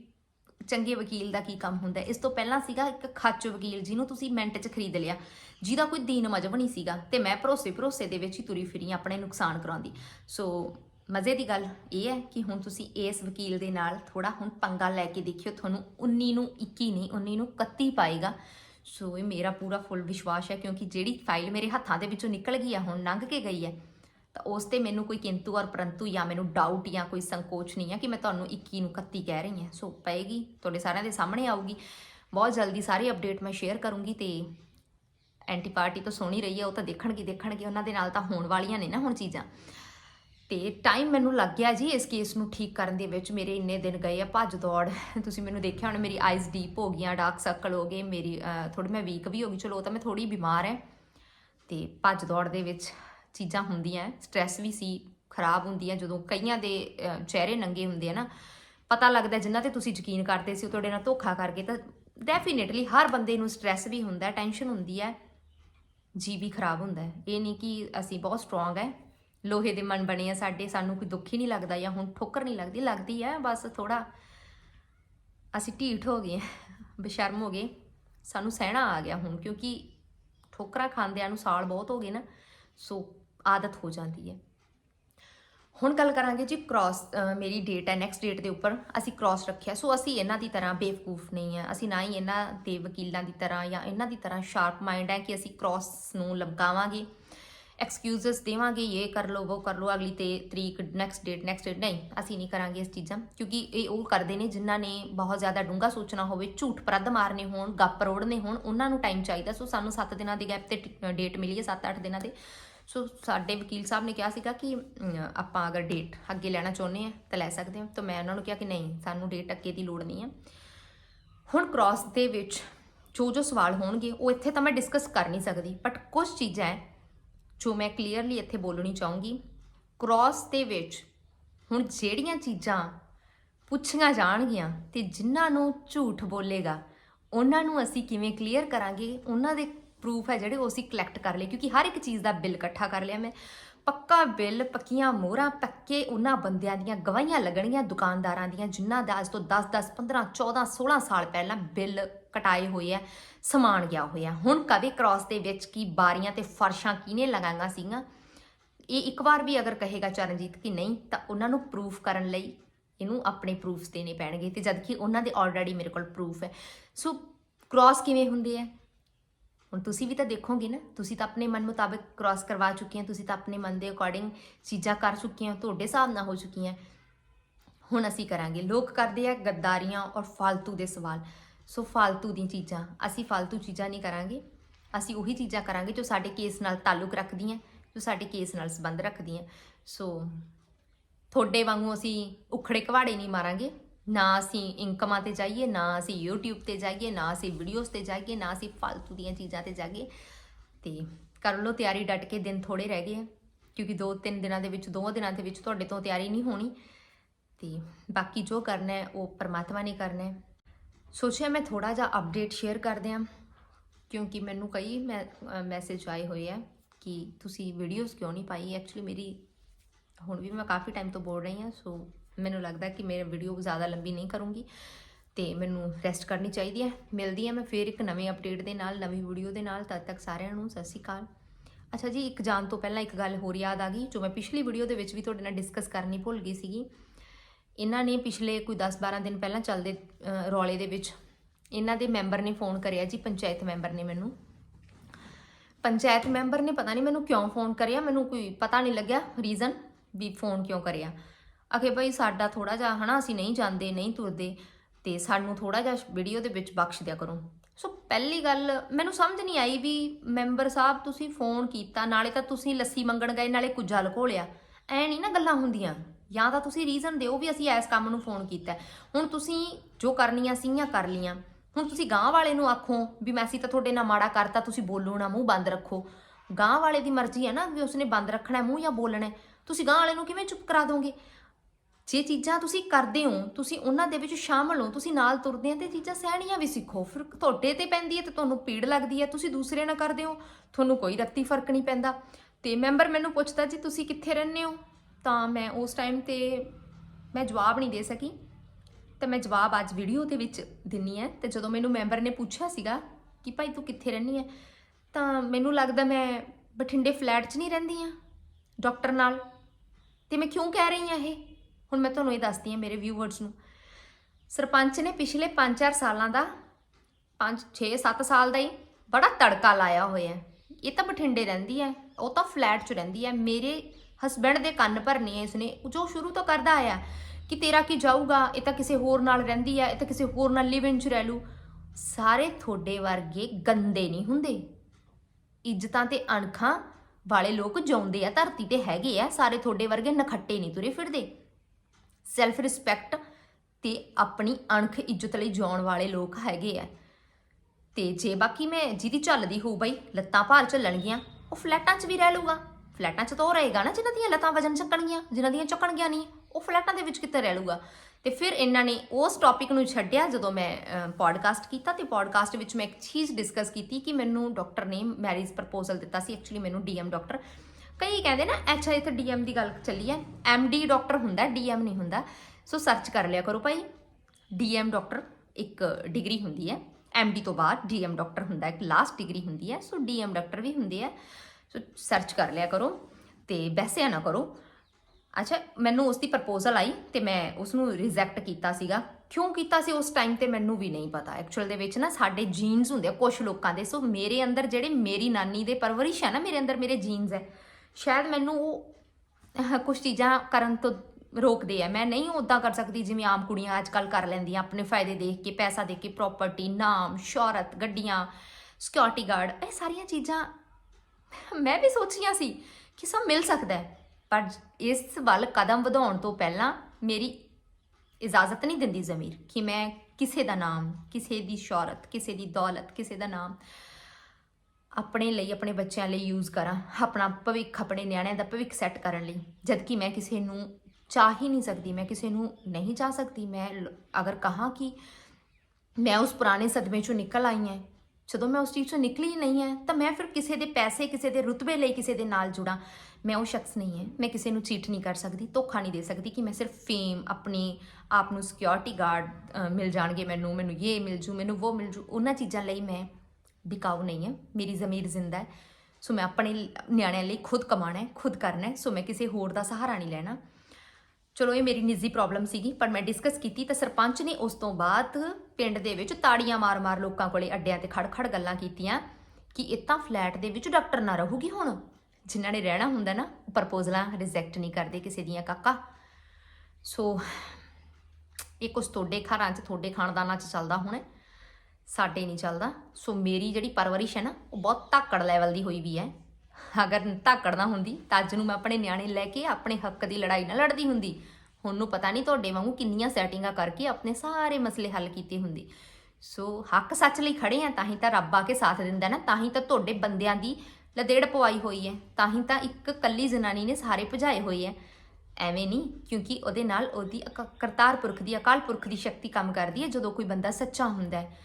ਚੰਗੇ ਵਕੀਲ ਦਾ ਕੀ ਕੰਮ ਹੁੰਦਾ ਇਸ ਤੋਂ ਪਹਿਲਾਂ ਸੀਗਾ ਇੱਕ ਖੱਚ ਵਕੀਲ ਜਿਹਨੂੰ ਤੁਸੀਂ ਮਿੰਟ 'ਚ ਖਰੀਦ ਲਿਆ, ਜਿਹਦਾ ਕੋਈ ਦੀਨ ਮਜਬ ਨਹੀਂ ਸੀਗਾ ਤੇ ਮੈਂ ਭਰੋਸੇ ਭਰੋਸੇ ਦੇ ਵਿੱਚ ਹੀ ਤੁਰੀ ਫਿਰੀ ਆਪਣੇ ਨੁਕਸਾਨ ਕਰਾਉਂਦੀ ਸੋ ਮਜ਼ੇ ਦੀ ਗੱਲ ਇਹ ਹੈ ਕਿ ਹੁਣ ਤੁਸੀਂ ਇਸ ਵਕੀਲ ਦੇ ਨਾਲ ਥੋੜਾ ਹੁਣ ਪੰਗਾ ਲੈ ਕੇ ਦੇਖਿਓ, ਤੁਹਾਨੂੰ 19 ਨੂੰ 21 ਨਹੀਂ 19 ਨੂੰ 31 ਪਾਏਗਾ। ਸੋ ਇਹ ਮੇਰਾ ਪੂਰਾ ਫੁੱਲ ਵਿਸ਼ਵਾਸ ਹੈ ਕਿਉਂਕਿ ਜਿਹੜੀ ਫਾਈਲ ਮੇਰੇ ਹੱਥਾਂ ਦੇ ਵਿੱਚੋਂ ਨਿਕਲ ਗਈ ਹੈ, ਹੁਣ ਲੰਘ ਕੇ ਗਈ ਹੈ, ਤਾਂ ਉਸ ਤੇ ਮੈਨੂੰ ਕੋਈ ਕਿੰਤੂ ਔਰ ਪਰੰਤੂ ਜਾਂ ਮੈਨੂੰ ਡਾਊਟ ਜਾਂ ਕੋਈ ਸੰਕੋਚ ਨਹੀਂ ਹੈ ਕਿ ਮੈਂ ਤੁਹਾਨੂੰ 21 ਨੂੰ 31 ਕਹਿ ਰਹੀ ਹਾਂ। ਸੋ ਪਏਗੀ, ਤੁਹਾਡੇ ਸਾਰਿਆਂ ਦੇ ਸਾਹਮਣੇ ਆਊਗੀ। ਬਹੁਤ ਜਲਦੀ ਸਾਰੀ ਅਪਡੇਟ ਮੈਂ ਸ਼ੇਅਰ ਕਰੂੰਗੀ ਤੇ ਐਂਟੀ ਪਾਰਟੀ ਤਾਂ ਸੋਹਣੀ ਰਹੀ ਹੈ, ਉਹ ਤਾਂ ਦੇਖਣਗੇ ਦੇਖਣਗੇ, ਉਹਨਾਂ ਦੇ ਨਾਲ ਤਾਂ ਹੋਣ ਵਾਲੀਆਂ ਨੇ ਨਾ ਹੁਣ ਚੀਜ਼ਾਂ। ਤੇ ਟਾਈਮ ਮੈਨੂੰ ਲੱਗ ਗਿਆ ਜੀ ਇਸ ਕੇਸ ਨੂੰ ਠੀਕ ਕਰਨ ਦੇ ਵਿੱਚ। ਮੇਰੇ ਇੰਨੇ ਦਿਨ ਗਏ ਆ, ਭੱਜ ਦੌੜ। ਤੁਸੀਂ ਮੈਨੂੰ ਦੇਖਿਆ ਹੁਣ, ਮੇਰੀ ਆਈਜ਼ ਡੀਪ ਹੋ ਗਈਆਂ ਡਾਰਕ ਸਰਕਲ ਹੋ ਗਏ, ਮੇਰੀ ਥੋੜੀ ਮੈਂ ਵੀਕ ਵੀ ਹੋ ਗਈ। ਚਲੋ, ਉਹ ਤਾਂ ਮੈਂ ਥੋੜੀ ਬਿਮਾਰ ਹੈ ਤੇ ਭੱਜ ਦੌੜ ਦੇ ਵਿੱਚ ਚੀਜ਼ਾਂ ਹੁੰਦੀਆਂ ਸਟ੍ਰੈਸ ਵੀ ਸੀ, ਖਰਾਬ ਹੁੰਦੀਆਂ। ਜਦੋਂ ਕਈਆਂ ਦੇ ਚਿਹਰੇ ਨੰਗੇ ਹੁੰਦੇ ਆ ਨਾ, ਪਤਾ ਲੱਗਦਾ ਜਿਨ੍ਹਾਂ ਤੇ ਤੁਸੀਂ ਯਕੀਨ ਕਰਦੇ ਸੀ, ਉਹ ਤੁਹਾਡੇ ਨਾਲ ਧੋਖਾ ਕਰਕੇ ਤਾਂ ਡੈਫੀਨਿਟਲੀ ਹਰ ਬੰਦੇ ਨੂੰ ਸਟ੍ਰੈਸ ਵੀ ਹੁੰਦਾ ਟੈਨਸ਼ਨ ਹੁੰਦੀ ਹੈ ਜੀ ਵੀ ਖਰਾਬ ਹੁੰਦਾ ਹੈ ਇਹ ਨਹੀਂ ਕਿ ਅਸੀਂ ਬਹੁਤ ਸਟਰੋਂਗ ਹੈ ਲੋਹੇ ਦੇ ਮਨ ਬਣੇ ਆ ਸਾਡੇ, ਸਾਨੂੰ ਕੋਈ ਦੁੱਖ ਹੀ ਨਹੀਂ ਲੱਗਦਾ ਜਾਂ ਹੁਣ ਠੋਕਰ ਨਹੀਂ ਲੱਗਦੀ ਲੱਗਦੀ ਹੈ ਬਸ ਥੋੜਾ ਅਸੀਂ ਢੀਠ ਹੋ ਗਏ ਬੇਸ਼ਰਮ ਹੋ ਗਏ ਸਾਨੂੰ ਸਹਿਣਾ ਆ ਗਿਆ ਹੁਣ, ਕਿਉਂਕਿ ਠੋਕਰਾਂ ਖਾਂਦਿਆਂ ਨੂੰ ਸਾਲ ਬਹੁਤ ਹੋ ਗਏ ਨਾ, ਸੋ ਆਦਤ ਹੋ ਜਾਂਦੀ ਹੈ। ਹੁਣ ਗੱਲ ਕਰਾਂਗੇ ਜੀ ਕ੍ਰਾਸ ਮੇਰੀ ਡੇਟ ਹੈ ਨੈਕਸਟ ਡੇਟ ਦੇ ਉੱਪਰ ਅਸੀਂ ਕ੍ਰਾਸ ਰੱਖਿਆ। ਸੋ ਅਸੀਂ ਇਹਨਾਂ ਦੀ ਤਰ੍ਹਾਂ ਬੇਵਕੂਫ ਨਹੀਂ ਆ ਅਸੀਂ ਨਾ ਹੀ ਇਹਨਾਂ ਦੇ ਵਕੀਲਾਂ ਦੀ ਤਰ੍ਹਾਂ ਜਾਂ ਇਹਨਾਂ ਦੀ ਤਰ੍ਹਾਂ ਸ਼ਾਰਪ ਮਾਈਂਡ ਹੈ ਕਿ ਅਸੀਂ ਕ੍ਰਾਸ ਨੂੰ ਲਮਕਾਵਾਂਗੇ। ਐਕਸਕਿਊਜ਼ਸ ਦੇਵਾਂਗੇ, ਇਹ ਕਰ ਲਓ ਉਹ ਕਰ ਲਓ, ਅਗਲੀ ਤੇ ਤਰੀਕ ਨੈਕਸਟ ਡੇਟ ਨੈਕਸਟ ਡੇਟ ਨਹੀਂ, ਅਸੀਂ ਨਹੀਂ ਕਰਾਂਗੇ ਇਸ ਚੀਜ਼ਾਂ, ਕਿਉਂਕਿ ਇਹ ਉਹ ਕਰਦੇ ਨੇ ਜਿਨ੍ਹਾਂ ਨੇ ਬਹੁਤ ਜ਼ਿਆਦਾ ਡੂੰਘਾ ਸੋਚਣਾ ਹੋਵੇ, ਝੂਠ ਪਰਦ ਮਾਰਨੇ ਹੋਣ, ਗੱਪ ਰੋੜਨੇ ਹੋਣ, ਉਹਨਾਂ ਨੂੰ ਟਾਈਮ ਚਾਹੀਦਾ, ਸੋ ਸਾਨੂੰ 7 ਦਿਨਾਂ ਦੀ ਗੈਪ ਤੇ ਡੇਟ ਮਿਲੀ ਹੈ 7-8 ਦਿਨਾਂ ਦੇ। ਸੋ ਸਾਡੇ ਵਕੀਲ ਸਾਹਿਬ ਨੇ ਕਿਹਾ ਸੀਗਾ ਕਿ ਆਪਾਂ ਅਗਰ ਡੇਟ ਅੱਗੇ ਲੈਣਾ ਚਾਹੁੰਦੇ ਆ ਤਾਂ ਲੈ ਸਕਦੇ ਹਾਂ, ਤਾਂ ਮੈਂ ਉਹਨਾਂ ਨੂੰ ਕਿਹਾ ਕਿ ਨਹੀਂ, ਸਾਨੂੰ ਡੇਟ ਅੱਗੇ ਦੀ ਲੋੜ ਨਹੀਂ ਹੈ। ਹੁਣ ਕ੍ਰਾਸ ਦੇ ਵਿੱਚ ਜੋ ਜੋ ਸਵਾਲ ਹੋਣਗੇ, ਉਹ ਇੱਥੇ ਤਾਂ ਮੈਂ ਡਿਸਕਸ ਕਰ ਨਹੀਂ ਸਕਦੀ ਬਟ ਕੁਝ ਚੀਜ਼ਾਂ ਹੈ ਜੋ ਮੈਂ ਕਲੀਅਰਲੀ ਇੱਥੇ ਬੋਲਣੀ ਚਾਹੂੰਗੀ ਕ੍ਰਾਸ ਦੇ ਵਿੱਚ ਹੁਣ ਜਿਹੜੀਆਂ ਚੀਜ਼ਾਂ ਪੁੱਛੀਆਂ ਜਾਣਗੀਆਂ ਤੇ ਜਿਨ੍ਹਾਂ ਨੂੰ ਝੂਠ ਬੋਲੇਗਾ, ਉਹਨਾਂ ਨੂੰ ਅਸੀਂ ਕਿਵੇਂ ਕਲੀਅਰ ਕਰਾਂਗੇ, ਉਹਨਾਂ ਦੇ ਪ੍ਰੂਫ ਹੈ ਜਿਹੜੇ ਉਹ ਅਸੀਂ ਕਲੈਕਟ ਕਰ ਲਏ, ਕਿਉਂਕਿ ਹਰ ਇੱਕ ਚੀਜ਼ ਦਾ ਬਿੱਲ ਇਕੱਠਾ ਕਰ ਲਿਆ ਮੈਂ। ਪੱਕਾ ਬਿੱਲ, ਪੱਕੀਆਂ ਮੋਹਰਾਂ, ਪੱਕੇ ਉਹਨਾਂ ਬੰਦਿਆਂ ਦੀਆਂ ਗਵਾਹੀਆਂ ਲੱਗਣਗੀਆਂ ਦੁਕਾਨਦਾਰਾਂ ਦੀਆਂ, ਜਿਨ੍ਹਾਂ ਦਾ ਅੱਜ ਤੋਂ 10 10 15 14 16 ਸਾਲ ਪਹਿਲਾਂ ਬਿੱਲ ਕਟਾਏ ਹੋਏ ਆ, ਸਮਾਨ ਗਿਆ ਹੋਇਆ। ਹੁਣ ਕਦੇ ਕ੍ਰਾਸ ਦੇ ਵਿੱਚ ਕੀ ਬਾਰੀਆਂ ਤੇ ਫਰਸ਼ਾਂ ਕਿਹਨੇ ਲਗਾਈਆਂ ਸੀਗੀਆਂ? ਇਹ ਇੱਕ ਵਾਰ ਵੀ ਅਗਰ ਕਹੇਗਾ ਚਰਨਜੀਤ ਕਿ ਨਹੀਂ, ਤਾਂ ਉਹਨਾਂ ਨੂੰ ਪ੍ਰੂਫ ਕਰਨ ਲਈ ਇਹਨੂੰ ਆਪਣੇ ਪ੍ਰੂਫਸ ਦੇਣੇ ਪੈਣਗੇ, ਤੇ ਜਦਕਿ ਉਹਨਾਂ ਦੇ ਆਲਰੇਡੀ ਮੇਰੇ ਕੋਲ ਪ੍ਰੂਫ ਹੈ। ਸੋ ਕ੍ਰਾਸ ਕਿਵੇਂ ਹੁੰਦੇ ਆ? ਹੁਣ ਤੁਸੀਂ ਵੀ ਤਾਂ ਦੇਖੋਗੇ ਨਾ, ਤੁਸੀਂ ਤਾਂ ਆਪਣੇ ਮਨ ਮੁਤਾਬਕ ਕ੍ਰਾਸ ਕਰਵਾ ਚੁੱਕੇ ਹੋ ਤੁਸੀਂ ਤਾਂ ਆਪਣੇ ਮਨ ਦੇ ਅਕੋਰਡਿੰਗ ਚੀਜ਼ਾਂ ਕਰ ਚੁੱਕੇ ਹੋ ਤੁਹਾਡੇ ਹਿਸਾਬ ਨਾਲ ਹੋ ਚੁੱਕੀਆਂ। ਹੁਣ ਅਸੀਂ ਕਰਾਂਗੇ, ਲੋਕ ਕਰਦੇ ਆ ਗੱਦਾਰੀਆਂ ਔਰ ਫਾਲਤੂ ਦੇ ਸਵਾਲ। ਸੋ ਫਾਲਤੂ ਦੀਆਂ ਚੀਜ਼ਾਂ, ਅਸੀਂ ਫਾਲਤੂ ਚੀਜ਼ਾਂ ਨਹੀਂ ਕਰਾਂਗੇ। ਅਸੀਂ ਉਹੀ ਚੀਜ਼ਾਂ ਕਰਾਂਗੇ ਜੋ ਸਾਡੇ ਕੇਸ ਨਾਲ ਤਾਲੁਕ ਰੱਖਦੀਆਂ, ਜੋ ਸਾਡੇ ਕੇਸ ਨਾਲ ਸੰਬੰਧ ਰੱਖਦੀਆਂ। ਸੋ ਥੋੜੇ ਵਾਂਗੂ ਅਸੀਂ ਉਖੜੇ ਘਵਾੜੇ ਨਹੀਂ ਮਾਰਾਂਗੇ। ਨਾ ਅਸੀਂ ਇਨਕਮਾਂ ਤੇ ਜਾਈਏ, ਨਾ ਅਸੀਂ YouTube ਤੇ ਜਾਈਏ, ਨਾ ਅਸੀਂ ਵੀਡੀਓਜ਼ ਤੇ ਜਾਈਏ, ਨਾ ਅਸੀਂ ਫालतू ਦੀਆਂ ਚੀਜ਼ਾਂ ਤੇ ਜਾਈਏ। ਤੇ ਕਰ ਲਓ ਤਿਆਰੀ, ਡਟ ਕੇ ਦਿਨ ਥੋੜੇ ਰਹਿ ਗਏ ਆ, ਕਿਉਂਕਿ ਦੋ ਤਿੰਨ ਦਿਨਾਂ ਦੇ ਵਿੱਚ ਦੋ ਦਿਨਾਂ ਦੇ ਵਿੱਚ ਤੁਹਾਡੇ ਤੋਂ ਤਿਆਰੀ ਨਹੀਂ ਹੋਣੀ। ਤੇ ਬਾਕੀ ਜੋ ਕਰਨਾ ਹੈ, ਉਹ ਪਰਮਾਤਮਾ ਨੇ ਕਰਨਾ ਹੈ। ਸੋਚਿਆ ਮੈਂ ਥੋੜਾ ਜਿਹਾ ਅਪਡੇਟ ਸ਼ੇਅਰ ਕਰ ਦਿਆਂ ਕਿਉਂਕਿ ਮੈਨੂੰ ਕਈ ਮੈਸੇਜ ਆਏ ਹੋਏ ਆ ਕਿ ਤੁਸੀਂ ਵੀਡੀਓਜ਼ ਕਿਉਂ ਨਹੀਂ ਪਾਈ? ਐਕਚੁਅਲੀ ਮੇਰੀ, ਹੁਣ ਵੀ ਮੈਂ ਕਾਫੀ ਟਾਈਮ ਤੋਂ ਬੋਲ ਰਹੀ ਹਾਂ ਸੋ ਮੈਨੂੰ ਲੱਗਦਾ ਕਿ ਮੇਰੀ ਵੀਡੀਓ ਜ਼ਿਆਦਾ ਲੰਬੀ ਨਹੀਂ ਕਰੂੰਗੀ ਤੇ ਮੈਨੂੰ ਰੈਸਟ ਕਰਨੀ ਚਾਹੀਦੀ ਹੈ। ਮਿਲਦੀ ਹੈ ਮੈਂ ਫੇਰ ਇੱਕ ਨਵੇਂ ਅਪਡੇਟ ਦੇ ਨਾਲ, ਨਵੀਂ ਵੀਡੀਓ ਦੇ ਨਾਲ। ਤਦ ਤੱਕ ਸਾਰਿਆਂ ਨੂੰ ਸਤਿ ਸ਼੍ਰੀ ਅਕਾਲ। ਅੱਛਾ ਜੀ, ਇੱਕ ਜਾਣ ਤੋਂ ਪਹਿਲਾਂ ਇੱਕ ਗੱਲ ਹੋਰ ਯਾਦ ਆ ਗਈ, ਜੋ ਮੈਂ ਪਿਛਲੀ ਵੀਡੀਓ ਦੇ ਵਿੱਚ ਵੀ ਤੁਹਾਡੇ ਨਾਲ ਡਿਸਕਸ ਕਰਨੀ ਭੁੱਲ ਗਈ ਸੀਗੀ। ਇਹਨਾਂ ਨੇ ਪਿਛਲੇ ਕੋਈ 10-12 ਦਿਨ ਪਹਿਲਾਂ ਚੱਲਦੇ ਰੌਲੇ ਦੇ ਵਿੱਚ ਇਹਨਾਂ ਦੇ ਮੈਂਬਰ ਨੇ ਫੋਨ ਕਰਿਆ ਜੀ, ਪੰਚਾਇਤ ਮੈਂਬਰ ਨੇ ਮੈਨੂੰ। ਪੰਚਾਇਤ ਮੈਂਬਰ ਨੇ ਪਤਾ ਨਹੀਂ ਮੈਨੂੰ ਕਿਉਂ ਫੋਨ ਕਰਿਆ, ਮੈਨੂੰ ਕੋਈ ਪਤਾ ਨਹੀਂ ਲੱਗਿਆ ਰੀਜ਼ਨ ਵੀ ਫੋਨ ਕਿਉਂ ਕਰਿਆ। ਅਖੇ ਭਾਈ ਸਾਡਾ ਥੋੜਾ ਜਿਹਾ, ਹਨਾ, ਅਸੀਂ ਨਹੀਂ ਜਾਂਦੇ, ਨਹੀਂ ਤੁਰਦੇ, ਤੇ ਸਾਨੂੰ ਥੋੜਾ ਜਿਹਾ ਵੀਡੀਓ ਦੇ ਵਿੱਚ ਬਖਸ਼ ਦਿਆ ਕਰੋ। ਸੋ ਪਹਿਲੀ ਗੱਲ, ਮੈਨੂੰ ਸਮਝ ਨਹੀਂ ਆਈ ਵੀ ਮੈਂਬਰ ਸਾਹਿਬ ਤੁਸੀਂ ਫੋਨ ਕੀਤਾ, ਨਾਲੇ ਤਾਂ ਤੁਸੀਂ ਲੱਸੀ ਮੰਗਣ ਗਏ, ਨਾਲੇ ਕੁਝ ਲਕੋਲਿਆ ਐ ਨਹੀਂ ਨਾ ਗੱਲਾਂ ਹੁੰਦੀਆਂ। ਜਾਂ ਤਾਂ ਤੁਸੀਂ ਰੀਜ਼ਨ ਦਿਓ ਵੀ ਅਸੀਂ ਇਸ ਕੰਮ ਨੂੰ ਫੋਨ ਕੀਤਾ। ਹੁਣ ਤੁਸੀਂ ਜੋ ਕਰਨੀਆਂ ਸੀਗੀਆਂ, ਕਰ ਲੀਆਂ ਹੁਣ ਤੁਸੀਂ ਗਾਂ ਵਾਲੇ ਨੂੰ ਆਖੋ ਵੀ ਮੈਂ ਅਸੀਂ ਤਾਂ ਤੁਹਾਡੇ ਨਾਲ ਮਾੜਾ ਕਰਤਾ, ਤੁਸੀਂ ਬੋਲੋ ਨਾ, ਮੂੰਹ ਬੰਦ ਰੱਖੋ। ਗਾਂ ਵਾਲੇ ਦੀ ਮਰਜ਼ੀ ਹੈ ਨਾ ਵੀ ਉਸਨੇ ਬੰਦ ਰੱਖਣਾ ਮੂੰਹ ਜਾਂ ਬੋਲਣਾ ਤੁਸੀਂ ਗਾਂ ਵਾਲੇ ਨੂੰ ਕਿਵੇਂ ਚੁੱਪ ਕਰਾ ਦੋਗੇ? ਜੇ ਚੀਜ਼ਾਂ ਤੁਸੀਂ ਕਰਦੇ ਹੋ, ਤੁਸੀਂ ਉਹਨਾਂ ਦੇ ਵਿੱਚ ਸ਼ਾਮਲ ਹੋ, ਤੁਸੀਂ ਨਾਲ ਤੁਰਦੇ ਆ ਤੇ ਚੀਜ਼ਾਂ ਸਹਿਣੀਆਂ ਵੀ ਸਿੱਖੋ। ਫਿਰ ਤੁਹਾਡੇ ਤੇ ਪੈਂਦੀ ਹੈ ਤੇ ਤੁਹਾਨੂੰ ਪੀੜ ਲੱਗਦੀ ਹੈ, ਤੁਸੀਂ ਦੂਸਰੇ ਨਾਲ ਕਰਦੇ ਹੋ, ਤੁਹਾਨੂੰ ਕੋਈ ਰੱਤੀ ਫ਼ਰਕ ਨਹੀਂ ਪੈਂਦਾ। ਤੇ ਮੈਂਬਰ ਮੈਨੂੰ ਪੁੱਛਦਾ, ਜੀ ਤੁਸੀਂ ਕਿੱਥੇ ਰਹਿੰਦੇ ਹੋ? ਤਾਂ ਮੈਂ ਉਸ ਟਾਈਮ ਤੇ ਮੈਂ ਜਵਾਬ ਨਹੀਂ ਦੇ ਸਕੀ। ਤਾਂ ਮੈਂ ਜਵਾਬ ਅੱਜ ਵੀਡੀਓ ਦੇ ਵਿੱਚ ਦਿੰਨੀ ਹੈ। ਤੇ ਜਦੋਂ ਮੈਨੂੰ ਮੈਂਬਰ ਨੇ ਪੁੱਛਿਆ ਸੀਗਾ ਕਿ ਭਾਈ ਤੂੰ ਕਿੱਥੇ ਰਹਿੰਦੀ ਹੈ, ਤਾਂ ਮੈਨੂੰ ਲੱਗਦਾ ਮੈਂ ਬਠਿੰਡੇ ਫਲੈਟ 'ਚ ਨਹੀਂ ਰਹਿੰਦੀ ਆ ਡਾਕਟਰ ਨਾਲ। ਤੇ ਮੈਂ ਕਿਉਂ ਕਹਿ ਰਹੀ ਆ ਇਹ? ਹੁਣ ਮੈਂ ਤੁਹਾਨੂੰ ਇਹ ਦੱਸਦੀ ਹਾਂ ਮੇਰੇ ਵਿਊਵਰਸ ਨੂੰ। ਸਰਪੰਚ ਨੇ ਪਿਛਲੇ 5-4 ਸਾਲਾਂ ਦਾ 5 6 7 ਸਾਲ ਦਾ ਹੀ ਬੜਾ ਤੜਕਾ ਲਾਇਆ ਹੋਇਆ ਇਹ ਤਾਂ ਬਠਿੰਡੇ ਰਹਿੰਦੀ ਹੈ, ਉਹ ਤਾਂ ਫਲੈਟ 'ਚ ਰਹਿੰਦੀ ਹੈ। ਮੇਰੇ ਹਸਬੰਡ ਦੇ ਕੰਨ ਭਰਨੇ ਆ ਇਸਨੇ ਜੋ ਸ਼ੁਰੂ ਤੋਂ ਕਰਦਾ ਆਇਆ ਕਿ ਤੇਰਾ ਕੀ ਜਾਊਗਾ, ਇਹ ਤਾਂ ਕਿਸੇ ਹੋਰ ਨਾਲ ਰਹਿੰਦੀ ਹੈ, ਇਹ ਤਾਂ ਕਿਸੇ ਹੋਰ ਨਾਲ ਲਿਵ ਇਨ ਚ ਰਹਿ ਲੂ। ਸਾਰੇ ਤੁਹਾਡੇ ਵਰਗੇ ਗੰਦੇ ਨਹੀਂ ਹੁੰਦੇ। ਇੱਜ਼ਤਾਂ ਤੇ ਅਣਖਾਂ ਵਾਲੇ ਲੋਕ ਜਿਉਂਦੇ ਆ, ਧਰਤੀ ਤੇ ਹੈਗੇ ਆ, ਸਾਰੇ ਤੁਹਾਡੇ ਵਰਗੇ ਨਖੱਟੇ ਨਹੀਂ ਤੁਰੇ ਫਿਰਦੇ। ਸੈਲਫ ਰਿਸਪੈਕਟ ਤੇ ਆਪਣੀ ਅਣਖ ਇੱਜ਼ਤ ਲਈ ਜਿਉਣ ਵਾਲੇ ਲੋਕ ਹੈਗੇ ਆ। ਤੇ ਜੇ ਬਾਕੀ ਮੈਂ ਜਿਹਦੀ ਝੱਲਦੀ ਹੋਊ ਬਈ, ਲੱਤਾਂ ਭਾਰ ਝੱਲਣਗੀਆਂ, ਉਹ ਫਲੈਟਾਂ 'ਚ ਵੀ ਰਹਿ ਲੂਗਾ ਫਲੈਟਾਂ 'ਚ ਤਾਂ ਉਹ ਰਹੇਗਾ ਨਾ ਜਿਨ੍ਹਾਂ ਦੀਆਂ ਲੱਤਾਂ ਵਜਨ ਚੱਕਣਗੀਆਂ, ਜਿਨ੍ਹਾਂ ਦੀਆਂ ਚੱਕਣਗੀਆਂ ਨਹੀਂ, ਉਹ ਫਲੈਟਾਂ ਦੇ ਵਿੱਚ ਕਿੱਥੇ ਰਹਿ ਲੂਗਾ ਤੇ ਫਿਰ ਇਹਨਾਂ ਨੇ ਉਸ ਟੌਪਿਕ ਨੂੰ ਛੱਡਿਆ ਜਦੋਂ ਮੈਂ ਪੋਡਕਾਸਟ ਕੀਤਾ ਤੇ ਪੋਡਕਾਸਟ ਵਿੱਚ ਮੈਂ ਇੱਕ ਚੀਜ਼ ਡਿਸਕਸ ਕੀਤੀ ਕਿ ਮੈਨੂੰ ਡਾਕਟਰ ਨੇ ਮੈਰਿਜ ਪ੍ਰਪੋਜ਼ਲ ਦਿੱਤਾ ਸੀ। ਐਕਚੁਅਲੀ ਮੈਨੂੰ ਡੀਐਮ ਡਾਕਟਰ ਕਈ ਕਹਿੰਦੇ ਨਾ, ਅੱਛਾ, ਇੱਥੇ ਡੀਐਮ ਦੀ ਗੱਲ ਚੱਲੀ ਹੈ ਐਮਡੀ ਡਾਕਟਰ ਹੁੰਦਾ ਡੀਐਮ ਨਹੀਂ ਹੁੰਦਾ। ਸੋ ਸਰਚ ਕਰ ਲਿਆ ਕਰੋ ਭਾਈ। ਡੀਐਮ ਡਾਕਟਰ ਇੱਕ ਡਿਗਰੀ ਹੁੰਦੀ ਹੈ ਐਮਡੀ ਤੋਂ ਬਾਅਦ ਡੀਐਮ ਡਾਕਟਰ ਹੁੰਦਾ, ਇੱਕ ਲਾਸਟ ਡਿਗਰੀ ਹੁੰਦੀ ਹੈ ਸੋ ਡੀਐਮ ਡਾਕਟਰ ਵੀ ਹੁੰਦੇ ਆ ਸੋ ਸਰਚ ਕਰ ਲਿਆ ਕਰੋ ਤੇ ਵੈਸੇ ਨਾ ਕਰੋ। ਅੱਛਾ, ਮੈਨੂੰ ਉਸ ਦੀ ਪ੍ਰਪੋਜ਼ਲ ਆਈ ਤੇ ਮੈਂ ਉਸ ਨੂੰ ਰਿਜੈਕਟ ਕੀਤਾ ਸੀਗਾ। ਕਿਉਂ ਕੀਤਾ ਸੀ ਉਸ ਟਾਈਮ ਤੇ ਮੈਨੂੰ ਵੀ ਨਹੀਂ ਪਤਾ। ਐਕਚੁਅਲ ਦੇ ਵਿੱਚ ਨਾ ਸਾਡੇ ਜੀਨਸ ਹੁੰਦੇ ਆ ਕੁਝ ਲੋਕਾਂ ਦੇ। ਸੋ ਮੇਰੇ ਅੰਦਰ ਜਿਹੜੇ ਮੇਰੀ ਨਾਨੀ ਦੇ ਪਰਵਰਿਸ਼ ਹੈ ਨਾ, ਮੇਰੇ ਅੰਦਰ ਮੇਰੇ ਜੀਨਸ ਹੈ ਸ਼ਾਇਦ ਮੈਨੂੰ ਉਹ ਕੁਝ ਚੀਜ਼ਾਂ ਕਰਨ ਤੋਂ ਰੋਕਦੇ ਆ। ਮੈਂ ਨਹੀਂ ਉਦਾਂ ਕਰ ਸਕਦੀ ਜਿਵੇਂ ਆਮ ਕੁੜੀਆਂ ਅੱਜ ਕੱਲ ਕਰ ਲੈਂਦੀਆਂ, ਆਪਣੇ ਫਾਇਦੇ ਦੇਖ ਕੇ, ਪੈਸਾ ਦੇਖ ਕੇ ਪ੍ਰਾਪਰਟੀ ਨਾਮ, ਸ਼ੋਹਰਤ, ਗੱਡੀਆਂ ਸਿਕਿਉਰਿਟੀ ਗਾਰਡ ਇਹ ਸਾਰੀਆਂ ਚੀਜ਼ਾਂ ਮੈਂ ਵੀ ਸੋਚੀਆਂ ਸੀ ਕਿ ਸਭ ਮਿਲ ਸਕਦਾ ਹੈ। ਪਰ ਇਸ ਵੱਲ ਕਦਮ ਵਧਾਉਣ ਤੋਂ ਪਹਿਲਾਂ ਮੇਰੀ ਇਜਾਜ਼ਤ ਨਹੀਂ ਦਿੰਦੀ ਜ਼ਮੀਰ ਕਿ ਮੈਂ ਕਿਸੇ ਦਾ ਨਾਮ, ਕਿਸੇ ਦੀ ਸ਼ੋਹਰਤ, ਕਿਸੇ ਦੀ ਦੌਲਤ, ਕਿਸੇ ਦਾ ਨਾਮ ਆਪਣੇ ਲਈ, ਆਪਣੇ ਬੱਚਿਆਂ ਲਈ ਯੂਜ਼ ਕਰਾਂ, ਆਪਣਾ ਭਵਿੱਖ ਆਪਣੇ ਨਿਆਣਿਆਂ ਦਾ ਭਵਿੱਖ ਸੈੱਟ ਕਰਨ ਲਈ। ਜਦ ਕਿ ਮੈਂ ਕਿਸੇ ਨੂੰ ਚਾਹ ਹੀ ਨਹੀਂ ਸਕਦੀ, ਮੈਂ ਕਿਸੇ ਨੂੰ ਨਹੀਂ ਚਾਹ ਸਕਦੀ, ਮੈਂ ਅਗਰ ਕਹਾਂ ਕਿ ਮੈਂ ਉਸ ਪੁਰਾਣੇ ਸਦਮੇ ਚੋਂ ਨਿਕਲ ਆਈ ਹਾਂ, ਜਦੋਂ ਮੈਂ ਉਸ ਚੀਜ਼ ਚੋਂ ਨਿਕਲੀ ਨਹੀਂ ਹੈ, ਤਾਂ ਮੈਂ ਫਿਰ ਕਿਸੇ ਦੇ ਪੈਸੇ, ਕਿਸੇ ਦੇ ਰੁਤਬੇ ਲਈ ਕਿਸੇ ਦੇ ਨਾਲ ਜੁੜਾਂ। ਮੈਂ ਉਹ ਸ਼ਖਸ ਨਹੀਂ ਹੈ, ਮੈਂ ਕਿਸੇ ਨੂੰ ਚੀਟ ਨਹੀਂ ਕਰ ਸਕਦੀ, ਧੋਖਾ ਨਹੀਂ ਦੇ ਸਕਦੀ ਕਿ ਮੈਂ ਸਿਰਫ ਫੇਮ ਆਪਣੀ ਆਪ ਨੂੰ ਸਿਕਿਉਰਿਟੀ ਗਾਰਡ ਮਿਲ ਜਾਣਗੇ ਮੈਨੂੰ ਮੈਨੂੰ ਇਹ ਮਿਲ ਜੂ, ਮੈਨੂੰ ਉਹ ਮਿਲ ਜੂ, ਉਹਨਾਂ ਚੀਜ਼ਾਂ ਲਈ ਮੈਂ ਬਿਕਾਊ ਨਹੀਂ ਹੈ, ਮੇਰੀ ਜ਼ਮੀਰ ਜ਼ਿੰਦਾ ਹੈ। ਸੋ ਮੈਂ ਆਪਣੇ ਨਿਆਣਿਆਂ ਲਈ ਖੁਦ ਕਮਾਣਾ ਹੈ, ਖੁਦ ਕਰਨਾ ਹੈ। ਸੋ ਮੈਂ ਕਿਸੇ ਹੋਰ ਦਾ ਸਹਾਰਾ ਨਹੀਂ ਲੈਣਾ। ਚਲੋ, ਇਹ ਮੇਰੀ ਨਿੱਜੀ ਪ੍ਰੋਬਲਮ ਸੀਗੀ, ਪਰ ਮੈਂ ਡਿਸਕਸ ਕੀਤੀ ਤਾਂ ਸਰਪੰਚ ਨੇ ਉਸ ਤੋਂ ਬਾਅਦ ਪਿੰਡ ਦੇ ਵਿੱਚ ਤਾੜੀਆਂ ਮਾਰ-ਮਾਰ ਲੋਕਾਂ ਕੋਲੇ ਅੱਡਿਆਂ ਤੇ ਖੜ-ਖੜ ਗੱਲਾਂ ਕੀਤੀਆਂ ਕਿ ਇਹ ਤਾਂ ਫਲੈਟ ਦੇ ਵਿੱਚ ਡਾਕਟਰ ਨਾ ਰਹੂਗੀ ਹੁਣ। ਜਿਨ੍ਹਾਂ ਨੇ ਰਹਿਣਾ ਹੁੰਦਾ ਨਾ ਪ੍ਰਪੋਜ਼ਲਾਂ ਰਿਜੈਕਟ ਨਹੀਂ ਕਰਦੇ ਕਿਸੇ ਦੀਆਂ ਕਾਕਾ। ਸੋ ਇਹ ਕੁਛ ਤੁਹਾਡੇ ਘਰਾਂ 'ਚ, ਤੁਹਾਡੇ ਖਾਨਦਾਨਾਂ 'ਚ ਚੱਲਦਾ ਹੋਣਾ ਸਾਡੇ ਨਹੀਂ ਚੱਲਦਾ। ਸੋ ਮੇਰੀ ਜਿਹੜੀ ਪਰਵਰਿਸ਼ ਹੈ ਨਾ, ਉਹ ਬਹੁਤ ਧਾਕੜ ਲੈਵਲ ਦੀ ਹੋਈ ਵੀ ਹੈ। ਅਗਰ ਧਾਕੜ ਨਾ ਹੁੰਦੀ, ਤਾਂ ਅੱਜ ਨੂੰ ਮੈਂ ਆਪਣੇ ਨਿਆਣੇ ਲੈ ਕੇ ਆਪਣੇ ਹੱਕ ਦੀ ਲੜਾਈ ਨਾ ਲੜਦੀ ਹੁੰਦੀ। ਹੁਣ ਨੂੰ ਪਤਾ ਨਹੀਂ ਤੁਹਾਡੇ ਵਾਂਗੂ ਕਿੰਨੀਆਂ ਸੈਟਿੰਗਾਂ ਕਰਕੇ ਆਪਣੇ ਸਾਰੇ ਮਸਲੇ ਹੱਲ ਕੀਤੇ ਹੁੰਦੇ। ਸੋ ਹੱਕ ਸੱਚ ਲਈ ਖੜੇ ਆ, ਤਾਂ ਹੀ ਤਾਂ ਰੱਬ ਆ ਕੇ ਸਾਥ ਦਿੰਦਾ ਨਾ, ਤਾਂ ਹੀ ਤਾਂ ਤੁਹਾਡੇ ਬੰਦਿਆਂ ਦੀ ਲਦੇੜ ਪਵਾਈ ਹੋਈ ਹੈ। ਤਾਂ ਹੀ ਤਾਂ ਇੱਕ ਕੱਲੀ ਜਨਾਨੀ ਨੇ ਸਾਰੇ ਭਜਾਏ ਹੋਏ ਹੈ। ਐਵੇਂ ਨਹੀਂ, ਕਿਉਂਕਿ ਉਹਦੇ ਨਾਲ ਉਹਦੀ ਅਕ- ਕਰਤਾਰ ਪੁਰਖ ਦੀ ਅਕਾਲ ਪੁਰਖ ਦੀ ਸ਼ਕਤੀ ਕੰਮ ਕਰਦੀ ਹੈ, ਜਦੋਂ ਕੋਈ ਬੰਦਾ ਸੱਚਾ ਹੁੰਦਾ ਹੈ।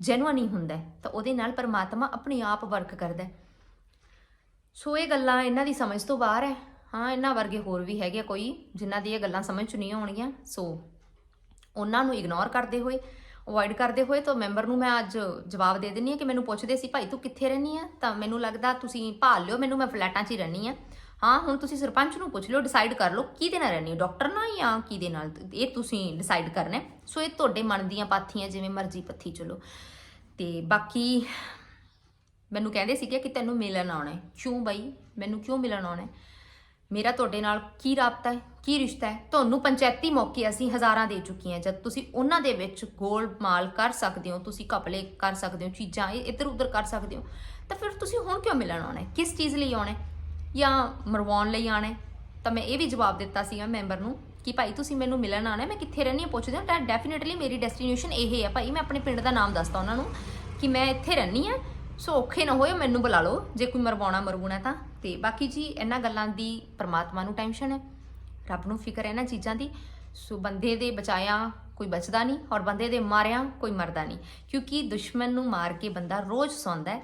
ਜੈਨੂਅਨ ਹੀ ਹੁੰਦਾ ਹੈ, ਤਾਂ ਉਹਦੇ ਨਾਲ ਪਰਮਾਤਮਾ ਆਪਣੇ ਆਪ ਵਰਕ ਕਰਦਾ ਹੈ। ਸੋ ਇਹ ਗੱਲਾਂ ਇਹਨਾਂ ਦੀ ਸਮਝ ਤੋਂ ਬਾਹਰ ਹੈ। ਹਾਂ ਇਹਨਾਂ ਵਰਗੇ ਹੋਰ ਵੀ ਹੈਗੇ ਆ ਕੋਈ ਜਿਨ੍ਹਾਂ ਦੀ ਇਹ ਗੱਲਾਂ ਸਮਝ ਚ ਨਹੀਂ ਆਉਣਗੀਆਂ। ਸੋ ਉਹਨਾਂ ਨੂੰ ਇਗਨੋਰ ਕਰਦੇ ਹੋਏ ਅਵੋਇਡ ਕਰਦੇ ਹੋਏ ਤਾਂ ਮੈਂਬਰ ਨੂੰ ਮੈਂ ਅੱਜ ਜਵਾਬ ਦੇ ਦਿੰਨੀ ਆ ਕਿ ਮੈਨੂੰ ਪੁੱਛਦੇ ਸੀ ਭਾਈ ਤੂੰ ਕਿੱਥੇ ਰਹਿੰਦੀ ਆ? ਤਾਂ ਮੈਨੂੰ ਲੱਗਦਾ ਤੁਸੀਂ ਭਾਲ ਲਿਓ ਮੈਨੂੰ ਮੈਂ ਫਲੈਟਾਂ 'ਚ ਹੀ ਰਹਿੰਦੀ ਆ ਹਾਂ, ਹੁਣ ਤੁਸੀਂ ਸਰਪੰਚ ਨੂੰ ਪੁੱਛ ਲਿਓ ਡਿਸਾਈਡ ਕਰ ਲਓ ਕਿਹਦੇ ਨਾਲ ਰਹਿੰਦੀ ਹੋ ਡਾਕਟਰ ਨਾਲ ਜਾਂ ਕਿਹਦੇ ਨਾਲ? ਇਹ ਤੁਸੀਂ ਡਿਸਾਈਡ ਕਰਨਾ ਸੋ ਇਹ ਤੁਹਾਡੇ ਮਨ ਦੀਆਂ ਪਾਥੀਆਂ, ਜਿਵੇਂ ਮਰਜ਼ੀ ਪੱਥੀ ਚਲੋ। ਤੇ ਬਾਕੀ ਮੈਨੂੰ ਕਹਿੰਦੇ ਸੀਗੇ ਕਿ ਤੈਨੂੰ ਮਿਲਣ ਆਉਣਾ ਹੈ। ਕਿਉਂ ਬਾਈ? ਮੈਨੂੰ ਕਿਉਂ ਮਿਲਣ ਆਉਣਾ ਹੈ? ਮੇਰਾ ਤੁਹਾਡੇ ਨਾਲ ਕੀ ਰਾਬਤਾ ਹੈ, ਕੀ ਰਿਸ਼ਤਾ ਹੈ? ਤੁਹਾਨੂੰ ਪੰਚਾਇਤੀ ਮੌਕੇ ਅਸੀਂ ਹਜ਼ਾਰਾਂ ਦੇ ਚੁੱਕੀ ਹਾਂ। ਜਦ ਤੁਸੀਂ ਉਹਨਾਂ ਦੇ ਵਿੱਚ ਗੋਲ ਮਾਲ ਕਰ ਸਕਦੇ ਹੋ, ਤੁਸੀਂ ਕਪਲੇ ਕਰ ਸਕਦੇ ਹੋ ਚੀਜ਼ਾਂ, ਇਹ ਇੱਧਰ ਉੱਧਰ ਕਰ ਸਕਦੇ ਹੋ, ਤਾਂ ਫਿਰ ਤੁਸੀਂ ਹੁਣ ਕਿਉਂ ਮਿਲਣ ਆਉਣਾ ਹੈ? ਕਿਸ ਚੀਜ਼ ਲਈ ਆਉਣਾ ਹੈ? ਜਾਂ ਮਰਵਾਉਣ ਲਈ ਆਉਣਾ ਤਾਂ ਮੈਂ ਇਹ ਵੀ ਜਵਾਬ ਦਿੱਤਾ ਸੀਗਾ ਮੈਂਬਰ ਨੂੰ ਕਿ ਭਾਈ ਤੁਸੀਂ ਮੈਨੂੰ ਮਿਲਣ ਆਉਣਾ ਮੈਂ ਕਿੱਥੇ ਰਹਿੰਦੀ ਹਾਂ, ਪੁੱਛਦੇ ਹੋ। ਤਾਂ ਡੈਫੀਨਿਟਲੀ ਮੇਰੀ ਡੈਸਟੀਨੇਸ਼ਨ ਇਹ ਹੈ। ਭਾਈ ਮੈਂ ਆਪਣੇ ਪਿੰਡ ਦਾ ਨਾਮ ਦੱਸਦਾ ਉਹਨਾਂ ਨੂੰ ਕਿ ਮੈਂ ਇੱਥੇ ਰਹਿੰਦੀ ਹਾਂ। ਸੋ ਔਖੇ ਨਾ ਹੋਏ ਮੈਨੂੰ ਬੁਲਾ ਲਓ। ਜੇ ਕੋਈ ਮਰਵਾਉਣਾ ਮਰਵਾਉਣਾ ਤਾਂ। ਤੇ ਬਾਕੀ ਜੀ, ਇਹਨਾਂ ਗੱਲਾਂ ਦੀ ਪਰਮਾਤਮਾ ਨੂੰ ਟੈਨਸ਼ਨ ਹੈ। ਰੱਬ ਨੂੰ ਫਿਕਰ ਹੈ ਇਹਨਾਂ ਚੀਜ਼ਾਂ ਦੀ। ਸੋ ਬੰਦੇ ਦੇ ਬਚਾਇਆ ਕੋਈ ਬਚਦਾ ਨਹੀਂ ਔਰ ਬੰਦੇ ਦੇ ਮਾਰਿਆ ਕੋਈ ਮਰਦਾ ਨਹੀਂ। ਕਿਉਂਕਿ ਦੁਸ਼ਮਣ ਨੂੰ ਮਾਰ ਕੇ ਬੰਦਾ ਰੋਜ਼ ਸੌਂਦਾ ਹੈ,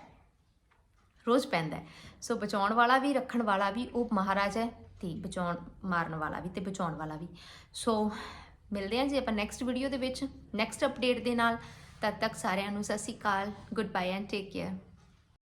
ਰੋਜ਼ ਪੈਂਦਾ ਹੈ। ਸੋ ਬਚਾਉਣ ਵਾਲਾ ਵੀ, ਰੱਖਣ ਵਾਲਾ ਵੀ, ਉਹ ਮਹਾਰਾਜ ਹੈ ਤੇ ਬਚਾਉਣ, ਮਾਰਨ ਵਾਲਾ ਵੀ ਤੇ ਬਚਾਉਣ ਵਾਲਾ ਵੀ। ਸੋ ਮਿਲਦੇ ਹਾਂ ਜੀ ਆਪਾਂ ਨੈਕਸਟ ਵੀਡੀਓ ਦੇ ਵਿੱਚ ਨੈਕਸਟ ਅਪਡੇਟ ਦੇ ਨਾਲ। ਤਦ ਤੱਕ ਸਾਰਿਆਂ ਨੂੰ ਸਤਿ ਸ਼੍ਰੀ ਅਕਾਲ good bye and take care